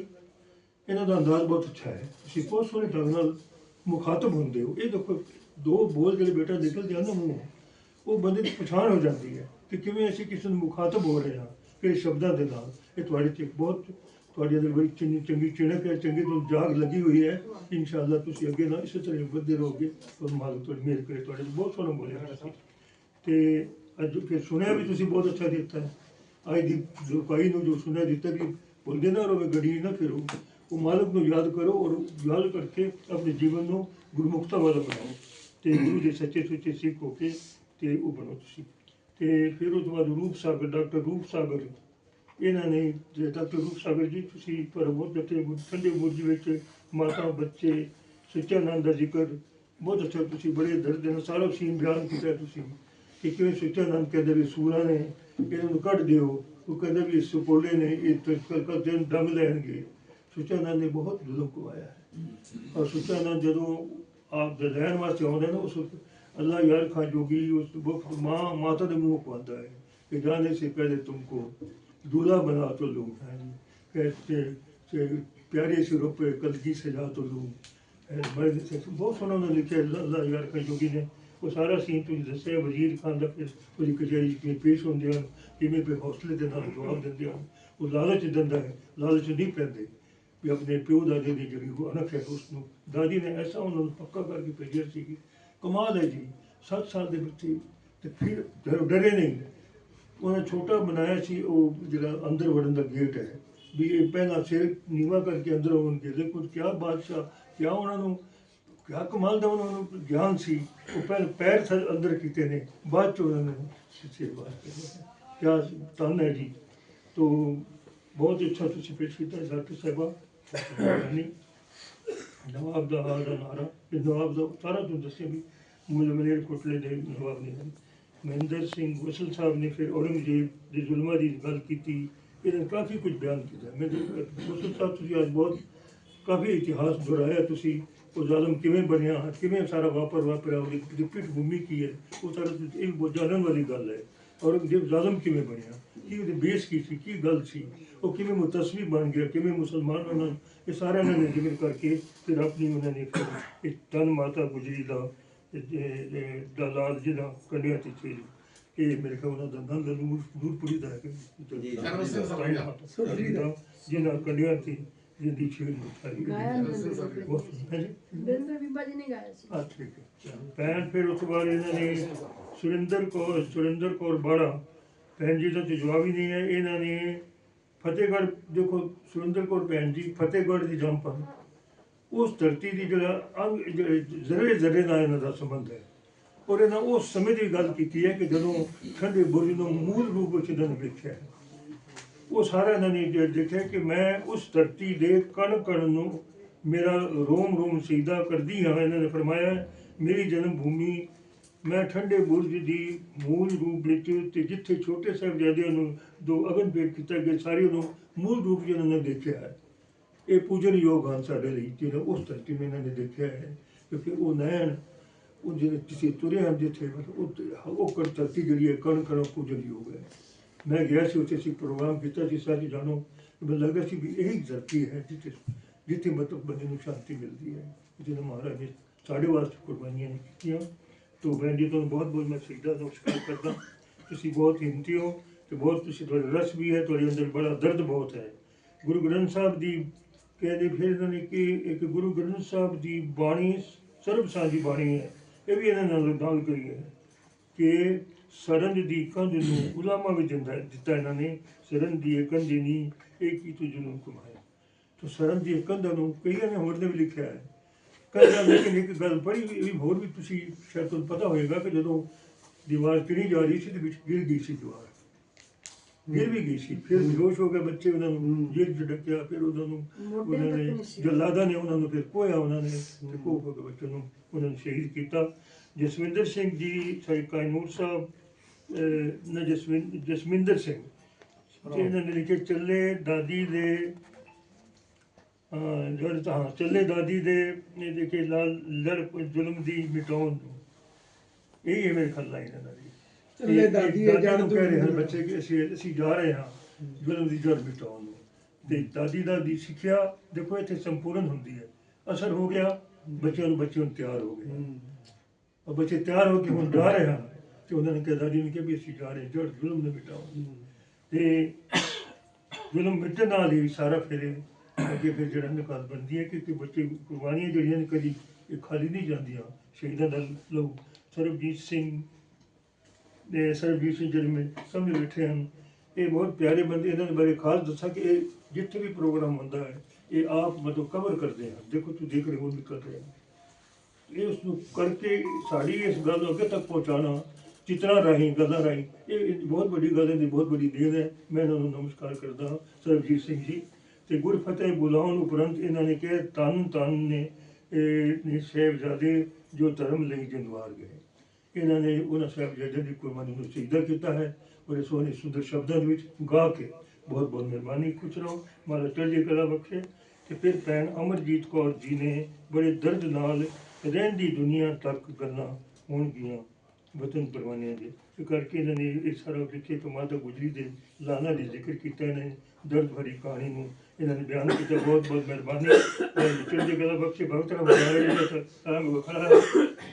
ਇਹਨਾਂ ਦਾ ਅੰਦਾਜ਼ ਬਹੁਤ ਅੱਛਾ ਹੈ। ਤੁਸੀਂ ਬਹੁਤ ਸੋਹਣੇ ਢੰਗ ਨਾਲ ਮੁਖਾਤਬ ਹੁੰਦੇ ਹੋ। ਇਹ ਦੇਖੋ, ਦੋ ਬੋਲ ਜਿਹੜੇ ਬੇਟਾ ਨਿਕਲਦੇ ਹਨ ਨਾ ਮੂੰਹੋਂ, ਉਹ ਬੰਦੇ ਦੀ ਪਛਾਣ ਹੋ ਜਾਂਦੀ ਹੈ। ਕਿ ਕਿਵੇਂ ਅਸੀਂ ਕਿਸੇ ਨੂੰ ਮੁਖਾਤਬ ਹੋ ਰਹੇ ਹਾਂ ਕਿਹੜੇ ਸ਼ਬਦਾਂ ਦੇ ਨਾਲ, ਇਹ ਤੁਹਾਡੇ ਤੇ ਬਹੁਤ, ਤੁਹਾਡੇ ਅੰਦਰ ਬੜੀ ਚੰਗੀ ਚੰਗੀ ਚਿਣਕ ਹੈ, ਚੰਗੀ ਤੋਂ ਜਾਗ ਲੱਗੀ ਹੋਈ ਹੈ। ਇਨਸ਼ਾਅੱਲਾ ਤੁਸੀਂ ਅੱਗੇ ਨਾਲ ਇਸੇ ਤਰ੍ਹਾਂ ਵੱਧਦੇ ਵਧਦੇ ਰਹੋਗੇ। ਔਰ ਮਾਲਕ ਤੁਹਾਡੀ ਮਿਹਰ ਕਰੇ, ਤੁਹਾਡੇ ਤੇ ਬਹੁਤ ਸੋਹਣਾ ਬੋਲਿਆ। ਤੁਸੀਂ ਤੇ ਅੱਜ ਫਿਰ ਸੁਣਿਆ ਵੀ ਤੁਸੀਂ ਬਹੁਤ ਅੱਛਾ ਦਿੱਤਾ ਹੈ। ਅੱਜ ਦੀ ਜੋ ਕਈ ਨੂੰ ਜੋ ਸੁਣਿਆ ਦਿੱਤਾ ਵੀ ਭੁੱਲਦੇ ਨਾ ਰਹੋ ਗੜੀ ਨਾ ਫਿਰੋ, ਉਹ ਮਾਲਕ ਨੂੰ ਯਾਦ ਕਰੋ ਔਰ ਯਾਦ ਕਰਕੇ ਆਪਣੇ ਜੀਵਨ ਨੂੰ ਗੁਰਮੁਖਤਾ ਵਾਲਾ ਬਣਾਓ ਤੇ ਗੁਰੂ ਦੇ ਸੱਚੇ ਸੁੱਚੇ ਸਿੱਖ ਹੋ ਕੇ ਤੇ ਉਹ ਬਣੋ ਤੁਸੀਂ। ਤੇ ਫਿਰ ਉਹ ਤੋਂ ਬਾਅਦ ਰੂਪ ਸਾਗਰ, ਡਾਕਟਰ ਰੂਪ ਸਾਗਰ, ਇਹਨਾਂ ਨੇ ਜੇ ਡਾਕਟਰ ਰੂਪ ਸਾਗਰ ਜੀ, ਤੁਸੀਂ ਪਰਬਤ ਦਿੱਤੇ ਠੰਡੇ ਬੁਰਜ ਵਿੱਚ ਮਾਤਾ, ਬੱਚੇ ਸੱਚਾਨੰਦ ਦਾ ਜ਼ਿਕਰ, ਬਹੁਤ ਅੱਛਾ ਤੁਸੀਂ ਬੜੇ ਦਰਦ ਨਾਲ ਸਾਰਾ ਸੀਨ ਬਿਆਨ ਕੀਤਾ ਤੁਸੀਂ। ਕਿ ਕਿਵੇਂ ਸੱਚਾਨੰਦ ਕਹਿੰਦੇ ਵੀ ਸੂਰਾਂ ਨੇ ਇਹਨਾਂ ਨੂੰ ਕੱਢ ਦਿਓ ਉਹ ਕਹਿੰਦਾ ਵੀ ਇਸ ਸੁਪੋਲੇ ਨੇ ਇਹ ਤਸਕਰ ਕਰ ਦਿਨ ਦਮ ਲੈਣਗੇ ਸੱਚਾਨੰਦ ਨੇ ਬਹੁਤ ਜ਼ੁਲਮ ਕਵਾਇਆ ਹੈ ਔਰ ਸੱਚਾਨੰਦ ਜਦੋਂ ਆਪ ਦੇ ਰਹਿਣ ਵਾਸਤੇ ਆਉਂਦੇ ਨੇ ਉਸ ਵਕਤ ਅੱਲਾ ਯਾਰ ਖਾਂ ਜੋਗੀ ਉਸ ਵਕਤ ਮਾਂ ਮਾਤਾ ਦੇ ਮੂੰਹ ਖਵਾਉਂਦਾ ਹੈ कि जाने से पहले तुमको दूल्हा बना तो लूँ कहते कि प्यारे से रुपए कलगी सजा तो लूँ मर्द से बहुत सोहना उन्होंने लिखा है अल्लाह यार का जोगी ने ਉਹ ਸਾਰਾ ਸੀਨ ਤੁਸੀਂ ਦੱਸਿਆ, ਵਜ਼ੀਰ ਖਾਨ ਦਾ ਫਿਰ ਉਹਦੀ ਕਚਹਿਰੀ 'ਚ ਕਿਵੇਂ ਪੇਸ਼ ਹੁੰਦੇ ਹਨ ਕਿਵੇਂ ਕੋਈ ਹੌਸਲੇ ਦੇ ਨਾਲ ਜਵਾਬ ਦਿੰਦੇ ਹਨ, ਉਹ ਲਾਲਚ ਦਿੰਦਾ ਹੈ, ਲਾਲਚ ਨਹੀਂ ਪੈਂਦੇ। ਵੀ ਆਪਣੇ ਪਿਓ ਦਾਦੇ ਦੀ ਜਿਹੜੀ ਉਹ ਅਣਖ ਹੈ, ਉਸ ਨੂੰ ਦਾਦੀ ਨੇ ਐਸਾ ਉਹਨਾਂ ਨੂੰ ਪੱਕਾ ਕਰਕੇ ਭੇਜਿਆ ਸੀ ਕਿ ਕਮਾਲ ਹੈ ਜੀ 7 ਸਾਲ ਦੇ ਬੱਚੇ, ਤੇ ਫਿਰ ਡਰੇ ਨਹੀਂ। ਉਹਨਾਂ ਛੋਟਾ ਬਣਾਇਆ ਸੀ, ਉਹ ਜਿਹੜਾ ਅੰਦਰ ਵੜਨ ਦਾ ਗੇਟ ਹੈ, ਵੀ ਇਹ ਪਹਿਲਾਂ ਸਿਰ ਨੀਵਾ ਕਰਕੇ ਅੰਦਰ ਆਉਣਗੇ ਲੇਕਿਨ ਕਿਆ ਬਾਦਸ਼ਾਹ, ਕਿਆ ਉਹਨਾਂ ਨੂੰ ਕਿਆ ਕਮਾਲ ਦਾ ਉਹਨਾਂ ਨੂੰ ਗਿਆਨ ਸੀ, ਉਹ ਪਹਿਲ ਪੈਰ ਥਲ ਅੰਦਰ ਕੀਤੇ ਨੇ, ਬਾਅਦ ਚ ਉਹਨਾਂ ਨੇ ਸਿਰ ਬਾਹਰ ਕੀਤੇ ਕਿਆ ਤਨ ਹੈ ਜੀ। ਤੋਂ ਬਹੁਤ ਅੱਛਾ ਤੁਸੀਂ ਪੇਸ਼ ਕੀਤਾ ਡਾਕਟਰ ਸਾਹਿਬਾ। ਨਵਾਬ ਦਾ ਹਾਲ ਦਾ ਨਾਰਾ। ਇਹ ਨਵਾਬ ਦਾ ਸਾਰਾ ਤੁਹਾਨੂੰ ਦੱਸਿਆ ਵੀ ਮੁਲਮਨੇਰ ਕੋਟਲੇ ਦੇ ਨਵਾਬ ਨੇ। ਮਹਿੰਦਰ ਸਿੰਘ ਗੋਸਲ ਸਾਹਿਬ ਨੇ ਫਿਰ ਔਰੰਗਜ਼ੇਬ ਦੇ ਜ਼ੁਲਮਾਂ ਦੀ ਗੱਲ ਕੀਤੀ। ਇਹਨੇ ਕਾਫੀ ਕੁਝ ਬਿਆਨ ਕੀਤਾ। ਮੈਂ ਗੋਸਲ ਸਾਹਿਬ, ਤੁਸੀਂ ਅੱਜ ਬਹੁਤ ਕਾਫੀ ਇਤਿਹਾਸ ਦੁਹਰਾਇਆ ਤੁਸੀਂ। ਉਹ ਜ਼ਾਲਮ ਕਿਵੇਂ ਬਣਿਆ ਕਿਵੇਂ ਸਾਰਾ ਵਾਪਰ ਵਾਪਰਿਆ ਉਹਦੀ ਉਹਦੀ ਪਿੱਠ ਭੂਮੀ ਕੀ ਹੈ ਉਹ ਸਾਰਾ ਇਹ ਬਹੁਤ ਜਾਣਨ ਵਾਲੀ ਗੱਲ ਹੈ ਔਰੰਗਜ਼ੇਬ ਜ਼ਾਲਮ ਕਿਵੇਂ ਬਣਿਆ ਕੀ ਉਹਦੇ ਬੇਸ ਕੀ ਸੀ ਕੀ ਗੱਲ ਸੀ ਉਹ ਕਿਵੇਂ ਮੁਤਸਵੀ ਬਣ ਗਿਆ ਕਿਵੇਂ ਮੁਸਲਮਾਨ ਉਹਨਾਂ ਇਹ ਸਾਰਾ ਇਹਨਾਂ ਨੇ ਜ਼ਿਕਰ ਕਰਕੇ ਫਿਰ ਆਪਣੀ ਉਹਨਾਂ ਨੇ ਫਿਰ ਇੱਕ ਤਨ ਮਾਤਾ ਗੁਜਰੀ ਦਾ ਦਲਾਲ ਜਿਹਦਾ ਕੰਡਿਆ ਤੇ ਸੀ ਇਹ ਮੇਰੇ ਕੋਲ ਉਹਨਾਂ ਦਾ ਨੰਦ ਨੂਰ ਨੂਰਪੁਰੀ ਦਾ ਹੈ ਜੀ, ਸਰਵ ਸਿੰਘ ਸਮਝਿਆ। ਜਿਹਨਾਂ ਕੰਡਿਆ ਤੇ ਜਿੰਦੀ ਛੇੜ ਮੁਤਾਰੀ ਗਾਇਆ ਨਹੀਂ ਉਹ ਹੈ ਜੀ। ਬਿੰਦਰ ਬੀਬਾ ਜੀ ਨੇ ਗਾਇਆ ਸੀ। ਆ ਠੀਕ ਹੈ ਭੈਣ ਫਿਰ ਉਸ ਤੋਂ ਬਾਅਦ ਇਹਨਾਂ ਨੇ ਸੁਰਿੰਦਰ ਕੌਰ ਸੁਰਿੰਦਰ ਕੌਰ ਬਾੜਾ ਭੈਣ ਜੀ ਦਾ ਤਾਂ ਜਵਾਬ ਹੀ ਨਹੀਂ ਹੈ। ਇਹਨਾਂ ਨੇ ਫਤਿਹਗੜ੍ਹ ਦੇਖੋ ਸੁਰਿੰਦਰ ਕੌਰ ਭੈਣ ਜੀ ਫਤਿਹਗੜ੍ਹ ਦੀ ਜੰਪ ਹਨ ਉਸ ਧਰਤੀ ਦੀ ਜਿਹੜਾ ਅੰਗ ਜ਼ਰੇ ਜ਼ਰੇ ਨਾਲ ਇਹਨਾਂ ਦਾ ਸੰਬੰਧ ਹੈ। ਔਰ ਇਹਨਾਂ ਉਸ ਸਮੇਂ ਦੀ ਗੱਲ ਕੀਤੀ ਹੈ ਕਿ ਜਦੋਂ ਠੰਡੇ ਬੁਰਜ ਨੂੰ ਮੂਲ ਰੂਪ ਵਿੱਚ ਇਹਨਾਂ ਨੇ ਵੇਖਿਆ। ਉਹ ਸਾਰਾ ਇਹਨਾਂ ਨੇ ਜੇ ਦੇਖਿਆ ਕਿ ਮੈਂ ਉਸ ਧਰਤੀ ਦੇ ਕਣ ਕਣ ਨੂੰ ਮੇਰਾ ਰੋਮ ਰੋਮ ਸਿੱਧਾ ਕਰਦੀ ਹਾਂ, ਇਹਨਾਂ ਨੇ ਫਰਮਾਇਆ, ਮੇਰੀ ਜਨਮ ਭੂਮੀ ਮੈਂ ਠੰਡੇ ਬੁਰਜ ਦੀ ਮੂਲ ਰੂਪ ਵਿੱਚ ਤੇ ਜਿੱਥੇ ਛੋਟੇ ਸਾਹਿਬਜ਼ਾਦਿਆਂ ਨੂੰ ਦੋ ਅਗਨ ਭੇਟ ਕੀਤਾ ਗਿਆ ਸਾਰੇ ਨੂੰ ਮੂਲ ਰੂਪ ਜਿਹਨਾਂ ਨੇ ਦੇਖਿਆ ਹੈ। ਇਹ ਪੂਜਨ ਯੋਗ ਹਨ ਸਾਡੇ ਲਈ, ਜਿਹੜਾ ਉਸ ਧਰਤੀ ਨੂੰ ਇਹਨਾਂ ਨੇ ਦੇਖਿਆ ਹੈ, ਕਿਉਂਕਿ ਉਹ ਨੈਣ, ਉਹ ਜਿਹੜੇ ਕਿਸੇ ਤੁਰੇ ਹਨ ਜਿੱਥੇ, ਉਹ ਉਹ ਕਰ ਧਰਤੀ ਜਿਹੜੀ ਹੈ, ਕਣ ਕਣ ਪੂਜਨ ਯੋਗ ਹੈ। ਮੈਂ ਗਿਆ ਸੀ, ਉੱਥੇ ਸੀ ਪ੍ਰੋਗਰਾਮ ਕੀਤਾ ਸੀ, ਸਾਰੀ ਜਾਣੋ ਮੈਨੂੰ ਲੱਗਦਾ ਸੀ ਵੀ ਇਹੀ ਧਰਤੀ ਹੈ ਜਿੱਥੇ ਜਿੱਥੇ ਮਤਲਬ ਬੰਦੇ ਨੂੰ ਸ਼ਾਂਤੀ ਮਿਲਦੀ ਹੈ। ਜਿਹਨਾਂ ਮਹਾਰਾਜ ਨੇ ਸਾਡੇ ਵਾਸਤੇ ਕੁਰਬਾਨੀਆਂ ਨਹੀਂ ਕੀਤੀਆਂ। ਤੋ ਮੈਂ ਜੀ ਤੁਹਾਨੂੰ ਬਹੁਤ ਬਹੁਤ ਮੈਂ ਸਿੱਧਾ ਨਮਸਕਾਰ ਕਰਦਾ। ਤੁਸੀਂ ਬਹੁਤ ਹਿੰਮਤੀ ਹੋ ਤੇ ਬਹੁਤ ਤੁਸੀਂ ਤੁਹਾਡਾ ਰਸ ਵੀ ਹੈ, ਤੁਹਾਡੇ ਅੰਦਰ ਬੜਾ ਦਰਦ ਬਹੁਤ ਹੈ। ਗੁਰੂ ਗ੍ਰੰਥ ਸਾਹਿਬ ਦੀ ਕਹਿੰਦੇ ਫਿਰ ਇਹਨਾਂ ਨੇ ਕਿ ਇੱਕ ਗੁਰੂ ਗ੍ਰੰਥ ਸਾਹਿਬ ਦੀ ਬਾਣੀ ਸਰਬ ਸਾਂਝੀ ਬਾਣੀ ਹੈ। ਇਹ ਵੀ ਇਹਨਾਂ ਨਾਲ ਗੱਲ ਕਰੀ ਹੈ ਕਿ ਸਰੰਦ ਦੀ ਕੰਧ ਨੂੰ ਉਲਾਮਾ ਵਿੱਚ ਦਿੰਦਾ ਦਿੱਤਾ ਇਹਨਾਂ ਨੇ। ਸਰੰਦ ਦੀ ਕੰਧ ਨਹੀਂ ਇਹ ਕੀ ਤੂੰ ਜਨੂਨ ਕਮਾਇਆ ਤੋ ਸਰੰਦ ਦੀ ਕੰਧ ਨੂੰ ਕਈਆਂ ਨੇ ਹੋਰ ਨੇ ਵੀ ਲਿਖਿਆ ਹੈ। ਕਹਿੰਦਾ ਲੇਕਿਨ ਇੱਕ ਗੱਲ ਬੜੀ ਵੀ ਵੀ ਹੋਰ ਵੀ ਤੁਸੀਂ ਸ਼ਾਇਦ ਤੁਹਾਨੂੰ ਪਤਾ ਹੋਵੇਗਾ ਕਿ ਜਦੋਂ ਦੀਵਾਰ ਕਿਹੜੀ ਜਾ ਰਹੀ ਸੀ ਤੇ ਵਿੱਚ ਗਿਰ ਗਈ ਸੀ ਦੀਵਾਰ। ਗਿਰ ਵੀ ਗਈ ਸੀ। ਫਿਰ ਬੇਹੋਸ਼ ਹੋ ਗਏ ਬੱਚੇ ਉਹਨਾਂ ਨੂੰ ਜੇਲ੍ਹ ਚ ਡੱਕਿਆ ਫਿਰ ਉਹਨਾਂ ਨੂੰ ਉਹਨਾਂ ਨੇ। ਜੱਲਾਦਾ ਨੇ ਉਹਨਾਂ ਨੂੰ ਫਿਰ ਕੋਇਆ ਉਹਨਾਂ ਨੇ ਤੇ ਕੋ ਕੇ ਬੱਚੇ ਨੂੰ ਉਹਨਾਂ ਨੇ ਸ਼ਹੀਦ ਕੀਤਾ। ਜਸਵਿੰਦਰ ਸਿੰਘ ਜੀ ਸਾਡੇ ਕਾਇਨੂਰ ਸਾਹਿਬ ਨਾ ਜਸਵਿੰਦਰ ਜਸਮਿੰਦਰ ਸਿੰਘ। ਤੇ ਇਹਨਾਂ ਨੇ ਲਿਖੇ ਚੱਲੇ ਦਾਦੀ ਦੇ ਅਹ, ਜਦ ਤਾਂ ਹਾਂ, ਚੱਲੇ ਦਾਦੀ ਦੇ ਨੇ ਦੇਖੇ ਲਾਲ ਲੜ ਜ਼ੁਲਮ ਦੀ ਮਿਟਾਉਣ ਨੂੰ। ਇਹ ਹੀ ਮੇਰੇ ਖੱਲਾ ਇਹਨਾਂ ਦਾ ਚੱਲੇ ਇਹ- ਦਾਦੀ ਇਹ ਦੇ ਜੜ ਨੂੰ ਕਹਿ ਰਹੇ ਹਨ। ਬੱਚੇ ਕਿ ਅਸੀਂ ਅਸੀਂ ਜਾ ਰਹੇ ਹਾਂ ਜ਼ੁਲਮ ਦੀ ਜੜ ਮਿਟਾਉਣ ਨੂੰ। ਤੇ ਦਾਦੀ ਦਾ ਦੀ ਸਿੱਖਿਆ ਦੇਖੋ ਇੱਥੇ ਸੰਪੂਰਨ ਹੁੰਦੀ ਹੈ। ਅਸਰ ਹੋ ਗਿਆ ਬੱਚਿਆਂ ਨੂੰ ਬੱਚੇ ਹੁਣ ਤਿਆਰ ਹੋ ਗਏ। ਔਰ ਬੱਚੇ ਤਿਆਰ ਹੋ ਕੇ ਹੁਣ ਜਾ ਰਹੇ ਹਨ। ਤੇ ਉਹਨਾਂ ਨੇ ਕਿਹਾ ਦਾਦੀ ਨੇ ਕਿਹਾ ਵੀ ਅਸੀਂ ਜਾ ਰਹੇ ਹਾਂ, ਜੜ ਜ਼ੁਲਮ ਨੂੰ ਮਿਟਾਉਣ ਤੇ ਜ਼ੁਲਮ ਮਿਟਣ ਨਾਲ ਹੀ ਸਾਰਾ ਫਿਰ ਅੱਗੇ ਫਿਰ ਜਿਹੜਾ ਨਿਕਾਲ ਬਣਦੀ ਹੈ ਕਿ ਬੱਚੇ ਕੁਰਬਾਨੀਆਂ ਜਿਹੜੀਆਂ ਨੇ ਕਦੀ ਇਹ ਖਾਲੀ ਨਹੀਂ ਜਾਂਦੀਆਂ ਸ਼ਹੀਦਾਂ ਦਾ ਲਹੂ। ਸਰਬਜੀਤ ਸਿੰਘ ਦੇ ਸਰਬਜੀਤ ਸਿੰਘ ਜਿਹੜੇ ਮੈਂ ਸਾਹਮਣੇ ਬੈਠੇ ਹਨ। ਇਹ ਬਹੁਤ ਪਿਆਰੇ ਬੰਦੇ ਇਹਨਾਂ ਦੇ ਬਾਰੇ ਖਾਸ ਦੱਸਾਂ ਕਿ ਇਹ ਜਿੱਥੇ ਵੀ ਪ੍ਰੋਗਰਾਮ ਹੁੰਦਾ ਹੈ ਇਹ ਆਪ ਮਤਲਬ ਕਵਰ ਕਰਦੇ ਹਨ ਦੇਖੋ ਤੁਸੀਂ ਦੇਖ ਰਹੇ ਹੋ ਨਿਕਲ ਰਹੇ ਇਹ ਉਸ ਨੂੰ ਕਰਕੇ ਸਾਡੀ ਇਸ ਗੱਲ ਨੂੰ ਅੱਗੇ ਤੱਕ ਪਹੁੰਚਾਉਣਾ ਚਿਤਰਾਂ ਰਾਹੀਂ, ਗੱਲਾਂ ਰਾਹੀਂ। ਇਹ ਬਹੁਤ ਵੱਡੀ ਗੱਲ ਹੈ ਤੇ ਬਹੁਤ ਵੱਡੀ ਦੇਣ ਹੈ। ਮੈਂ ਇਹਨਾਂ ਨੂੰ ਨਮਸਕਾਰ ਕਰਦਾ ਹਾਂ, ਸਰਬਜੀਤ ਸਿੰਘ ਜੀ। ਤੇ ਗੁਰਫਤਿਹ ਬੁਲਾਉਣ ਉਪਰੰਤ ਇਹਨਾਂ ਨੇ ਕਿਹਾ ਤਨ ਤਨ ਨੇ, ਇਹ, ਨੇ ਸਾਹਿਬਜ਼ਾਦੇ ਜੋ ਧਰਮ ਲਈ ਜਨਵਾਰ ਗਏ। ਇਹਨਾਂ ਨੇ ਉਹਨਾਂ ਸਾਹਿਬਜ਼ਾਦਿਆਂ ਦੀ ਕੁਰਬਾਨੀ ਨੂੰ ਸਿੱਧਾ ਕੀਤਾ ਹੈ ਬੜੇ ਸੋਹਣੇ, ਸੁੰਦਰ ਸ਼ਬਦਾਂ ਦੇ ਵਿੱਚ ਗਾ ਕੇ ਬਹੁਤ ਬਹੁਤ ਮਿਹਰਬਾਨੀ, ਖੁਸ਼ ਰਹੋ। ਮਾਰਾ ਚੜ੍ਹਦੀ ਕਲਾ ਬਖਸ਼ੇ। ਤੇ ਫਿਰ ਭੈਣ ਅਮਰਜੀਤ ਕੌਰ ਜੀ ਨੇ ਬੜੇ ਦਰਦ ਨਾਲ ਰਹਿੰਦੀ ਦੁਨੀਆ ਤੱਕ ਗੱਲਾਂ ਹੋਣਗੀਆਂ। ਵਤਨ ਪਰਵਾਨਿਆਂ ਦੇ। ਇਹ ਕਰਕੇ ਇਹਨਾਂ ਨੇ ਇਹ ਸਾਰਾ ਲਿਖੇ ਤੋਂ ਮਾਤਾ ਗੁਜਰੀ ਦੇ ਲਾਣਾ ਦੀ ਜ਼ਿਕਰ ਕੀਤਾ ਇਹਨਾਂ ਨੇ, ਦਰਦ ਭਰੀ ਕਹਾਣੀ ਨੂੰ। ਇਹਨਾਂ ਨੇ ਬਿਆਨ ਕੀਤਾ, ਬਹੁਤ ਬਹੁਤ ਮਿਹਰਬਾਨੀ। ਚੜ੍ਹਦੀ ਕਲਾ ਬਖਸ਼ੇ ਭਗਤਰਾ ਬੁਲਾਏ ਜੀ ਰੰਗ ਵਖਰਾ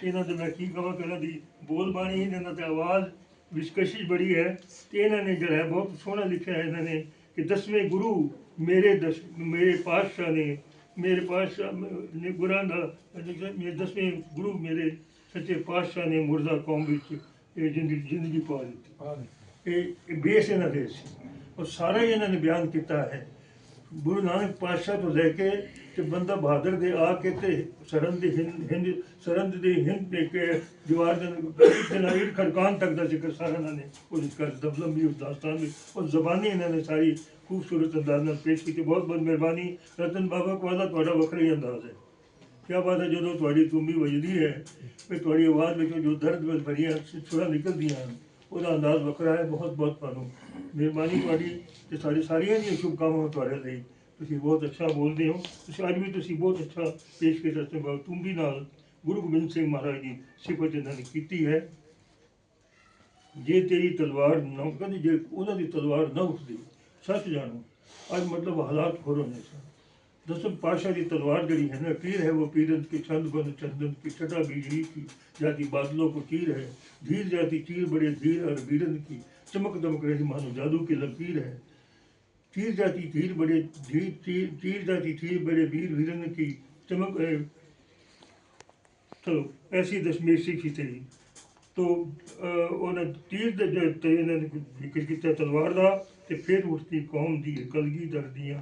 ਇਹਨਾਂ ਦੇ ਮੈਂ ਕੀ ਕਹਾਂ ਕਿ ਇਹਨਾਂ ਦੀ ਬੋਲ ਬਾਣੀ, ਇਹਨਾਂ ਦੀ ਆਵਾਜ਼, ਵਿਸ਼ਕਸ਼ਿਸ਼ ਬੜੀ ਹੈ। ਤੇ ਇਹਨਾਂ ਨੇ ਜਿਹੜਾ ਹੈ, ਬਹੁਤ ਸੋਹਣਾ ਲਿਖਿਆ ਹੈ ਇਹਨਾਂ ਨੇ ਕਿ ਦਸਵੇਂ ਗੁਰੂ ਮੇਰੇ ਦਸ, ਮੇਰੇ ਪਾਤਸ਼ਾਹ ਨੇ, ਮੇਰੇ ਪਾਤਸ਼ਾਹ ਨੇ ਗੁਰਾਂ ਦਾ, ਮੇਰੇ ਦਸਵੇਂ ਗੁਰੂ ਮੇਰੇ ਸੱਚੇ ਪਾਤਸ਼ਾਹ ਨੇ ਮੁਰਦਾ ਕੌਮ ਵਿੱਚ ਇਹ ਜ਼ਿੰਦਗੀ ਜ਼ਿੰਦਗੀ ਪਾ ਦਿੱਤੀ। ਇਹ ਬੇਸ ਇਹਨਾਂ ਦੇ ਸੀ। ਔਰ ਸਾਰਾ ਹੀ ਇਹਨਾਂ ਨੇ ਬਿਆਨ ਕੀਤਾ ਹੈ। ਗੁਰੂ ਨਾਨਕ ਪਾਤਸ਼ਾਹ ਤੋਂ ਲੈ ਕੇ ਤੇ ਬੰਦਾ ਬਹਾਦਰ ਦੇ ਆ ਕੇ ਤੇ ਸਰੰਦ ਦੀ ਹਿੰਦ ਹਿੰਦ ਸਰੰਦ ਦੀ ਹਿੰਦ ਦੇ ਕੇ ਦੀਵਾਰ ਦੇ ਜਨਾਵੀਰ ਖੜਕਾਨ ਤੱਕ ਦਾ ਜ਼ਿਕਰ ਸਾਰਾ ਇਹਨਾਂ ਨੇ ਉਹ ਕਰ ਦਬਲਮ ਵੀ ਦਾਸਤਾਨ ਵੀ ਉਹ ਜ਼ਬਾਨੀ ਇਹਨਾਂ ਨੇ ਸਾਰੀ ਖੂਬਸੂਰਤ ਅੰਦਾਜ਼ ਨਾਲ ਪੇਸ਼ ਕੀਤੀ। ਬਹੁਤ ਬਹੁਤ ਮਿਹਰਬਾਨੀ। ਰਤਨ ਬਾਬਾ ਕੋਲ ਤੁਹਾਡਾ ਵੱਖਰਾ ਹੀ ਅੰਦਾਜ਼ ਹੈ। ਕਿਆ ਬਾਤ ਹੈ, ਜਦੋਂ ਤੁਹਾਡੀ ਤੂੰਬੀ ਵੱਜਦੀ ਹੈ ਫਿਰ ਤੁਹਾਡੀ ਆਵਾਜ਼ ਵਿੱਚੋਂ ਜੋ ਦਰਦ ਵਿੱਚ ਭਰੀਆਂ ਸੁਰਾਂ ਨਿਕਲਦੀਆਂ ਹਨ, ਉਹਦਾ ਅੰਦਾਜ਼ ਵੱਖਰਾ ਹੈ ਬਹੁਤ ਬਹੁਤ ਤੁਹਾਨੂੰ ਮਿਹਰਬਾਨੀ ਤੁਹਾਡੀ ਤੇ ਸਾਡੀ ਸਾਰੀਆਂ ਦੀਆਂ ਸ਼ੁਭਕਾਮਨਾਵਾਂ ਤੁਹਾਡੇ ਲਈ। ਤੁਸੀਂ ਬਹੁਤ ਅੱਛਾ ਬੋਲਦੇ ਹੋ, ਤੁਸੀਂ ਅੱਜ ਵੀ ਤੁਸੀਂ ਬਹੁਤ ਅੱਛਾ ਪੇਸ਼ ਕੀਤਾ ਤੇ ਬਾਬਾ ਤੁੰਬੀ ਨਾਲ। ਗੁਰੂ ਗੋਬਿੰਦ ਸਿੰਘ ਮਹਾਰਾਜ ਦੀ ਸਿਫਤ ਇਹਨਾਂ ਨੇ ਕੀਤੀ ਹੈ, ਜੇ ਤੇਰੀ ਤਲਵਾਰ ਨਾ ਕਹਿੰਦੇ ਜੇ ਉਹਨਾਂ ਦੀ ਤਲਵਾਰ ਨਾ ਉੱਠਦੀ, ਸੱਚ ਜਾਣੋ, ਅੱਜ ਮਤਲਬ ਹਾਲਾਤ ਹੋਰ ਹੋਣੇ ਸਨ। دسم پاشا کی تلوار گڑی ہے نا پیر ہے وہ پیرن کی، چند بن چندن کی، چٹا بیڑی کی، جاتی بادلوں کو چیر ہے، دھیر جاتی چیر بڑے دھیر اور بیرن کی، چمک دمک رہی مانو جادو کی لکیر ہے۔ تیر جاتی تیر بڑے دھیر جاتی تیر بڑے بیر بیرن کی، چمک تو ایسی دشمیش سیکھی تیری۔ تو ਉਹਨੇ ਤੀਰ ਦੇ ਤੇ ਇਹਨਾਂ ਨੇ ਜ਼ਿਕਰ ਕੀਤਾ ਤਲਵਾਰ ਦਾ ਤੇ ਫਿਰ ਉੱਠਦੀ ਕੌਮ ਦੀ ਕਲਗੀ ਦਰਦੀਆਂ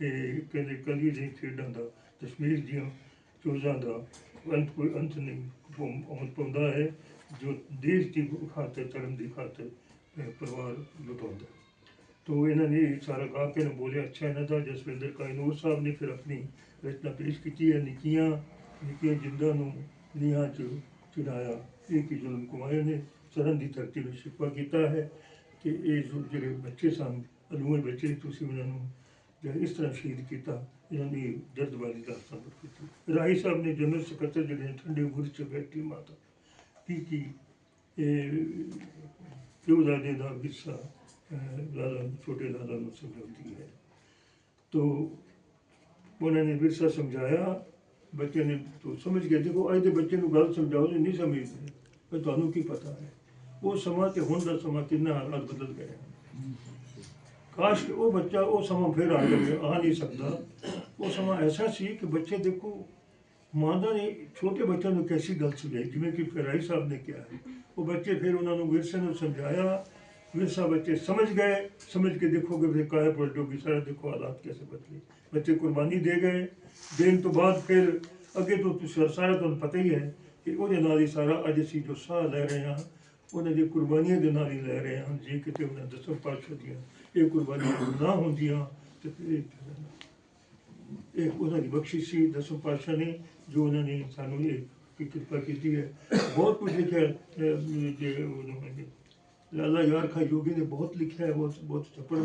ਇਹ ਕਹਿੰਦੇ ਕਲਗੀ ਦੀਆਂ ਖੇਡਾਂ ਦਾ ਕਸ਼ਮੀਰ ਦੀਆਂ ਚੋਜ਼ਾਂ ਦਾ ਅੰਤ ਕੋਈ ਅੰਤ ਨਹੀਂ ਪਹੁੰਚ ਪਾਉਂਦਾ ਹੈ, ਜੋ ਦੇਸ਼ ਦੀ ਖਾਤਰ, ਧਰਮ ਦੀ ਖਾਤਰ ਇਹ ਪਰਿਵਾਰ ਲੁਟਾਉਂਦਾ ਤੋ ਇਹਨਾਂ ਨੇ ਇਹ ਸਾਰਾ ਗਾ ਕੇ ਨਾ ਬੋਲਿਆ, ਅੱਛਾ ਇਹਨਾਂ ਦਾ, ਜਸਵਿੰਦਰ ਕਾਇਨੂਰ ਸਾਹਿਬ ਨੇ ਫਿਰ ਆਪਣੀ ਰਚਨਾ ਪੇਸ਼ ਕੀਤੀ ਹੈ, ਨਿੱਕੀਆਂ ਨਿੱਕੀਆਂ ਜਿੰਦਾਂ ਨੂੰ ਨੀਹਾਂ ਚ ਚੜਾਇਆ ਇਹ ਕੀ ਜ਼ੁਲਮ ਕੁਮਾਰ ਨੇ ਸਰਨ ਦੀ ਧਰਤੀ ਨੂੰ ਸ਼ਿਕਵਾ ਕੀਤਾ ਹੈ ਕਿ ਇਹ ਜੋ ਜਿਹੜੇ ਬੱਚੇ ਸਨ ਤੇ ਇਸ ਤਰ੍ਹਾਂ ਸ਼ਹੀਦ ਕੀਤਾ ਇਹਨਾਂ ਦੀ ਜਜ਼ਬਾਨੀ ਦਾ ਸਬਰ ਕੀਤੀ। ਰਾਈ ਸਾਹਿਬ ਨੇ ਜਨਰਲ ਸਕੱਤਰ ਜਿਹੜੇ ਠੰਡੇ ਬੁਰਜ ਚ ਬੈਠੀ ਮਾਤਾ ਕੀ ਕੀ ਇਹ ਪਿਓ ਦਾਦੇ ਦਾ ਵਿਰਸਾ ਅਹ, ਲਾਲਾ ਛੋਟੇ ਲਾਲਾ ਨੂੰ ਸਮਝਾਉਂਦੀ ਹੈ। ਤੋ ਉਹਨਾਂ ਨੇ ਵਿਰਸਾ ਸਮਝਾਇਆ ਬੱਚੇ ਨੇ ਤੋ ਸਮਝ ਗਿਆ ਦੇਖੋ ਅੱਜ ਦੇ ਬੱਚੇ ਨੂੰ ਗੱਲ ਸਮਝਾਓ ਨਹੀਂ ਸਮਝਦੇ ਪਰ ਤੁਹਾਨੂੰ ਕੀ ਪਤਾ ਹੈ? ਉਹ ਸਮਾਂ ਤੇ ਹੁਣ ਦਾ ਸਮਾਂ ਕਿੰਨਾ ਹਾਲਾਤ ਬਦਲ ਗਏ ਕਾਸ਼ ਕਿ ਉਹ ਬੱਚਾ ਉਹ ਸਮਾਂ ਫਿਰ ਆ ਜਾਵੇ, ਆ ਨਹੀਂ ਸਕਦਾ। ਉਹ ਸਮਾਂ ਐਸਾ ਸੀ ਕਿ ਬੱਚੇ ਦੇਖੋ, ਮਾਤਾ ਨੇ ਛੋਟੇ ਬੱਚਿਆਂ ਨੂੰ ਕੈਸੀ ਗੱਲ ਸਮਝਾਈ ਜਿਵੇਂ ਕਿ ਫਰਾਈ ਸਾਹਿਬ ਨੇ ਕਿਹਾ। ਉਹ ਬੱਚੇ ਫਿਰ ਉਹਨਾਂ ਨੂੰ ਵਿਰਸੇ ਨੂੰ ਸਮਝਾਇਆ। ਵਿਰਸਾ ਬੱਚੇ ਸਮਝ ਗਏ। ਸਮਝ ਕੇ ਦੇਖੋਗੇ ਫਿਰ ਕਾਇਆ ਪਲਟੋਗੀ ਸਾਰਾ ਦੇਖੋ ਹਾਲਾਤ ਕੈਸੇ ਬਦਲੇ। ਬੱਚੇ ਕੁਰਬਾਨੀ ਦੇ ਗਏ। ਦੇਣ ਤੋਂ ਬਾਅਦ ਫਿਰ ਅੱਗੇ ਤੋਂ ਤੁਸੀਂ ਸਾਰਾ ਤੁਹਾਨੂੰ ਪਤਾ ਹੀ ਹੈ ਕਿ ਉਹਦੇ ਨਾਲ ਹੀ ਸਾਰਾ ਅੱਜ ਅਸੀਂ ਜੋ ਸਾਹ ਲੈ ਰਹੇ ਹਾਂ, ਉਹਨਾਂ ਦੀ ਕੁਰਬਾਨੀਆਂ ਦੇ ਨਾਲ ਹੀ ਲੈ ਰਹੇ ਹਾਂ, ਜੇ ਕਿਤੇ ਉਹਨਾਂ ਦਸੋਂ ਪਾਤਸ਼ਾਹ ਦੀਆਂ ਇਹ ਕੁਰਬਾਨੀਆਂ ਨਾ ਹੁੰਦੀਆਂ ਤੇ ਫਿਰ ਇਹ ਇਹ ਉਹਨਾਂ ਦੀ ਬਖਸ਼ਿਸ਼ ਸੀ ਦਸੋਂ ਪਾਤਸ਼ਾਹ ਨੇ ਜੋ ਉਹਨਾਂ ਨੇ ਸਾਨੂੰ ਇਹ ਕੀ ਕਿਰਪਾ ਕੀਤੀ ਹੈ। ਬਹੁਤ ਕੁਝ ਲਿਖਿਆ ਹੈ, ਜੇ ਉਹਨਾਂ ਨੇ ਲਾਲਾ ਯਾਰ ਖਾ ਯੋਗੀ ਨੇ ਬਹੁਤ ਲਿਖਿਆ ਹੈ ਬਹੁਤ ਬਹੁਤ ਚੱਪੜ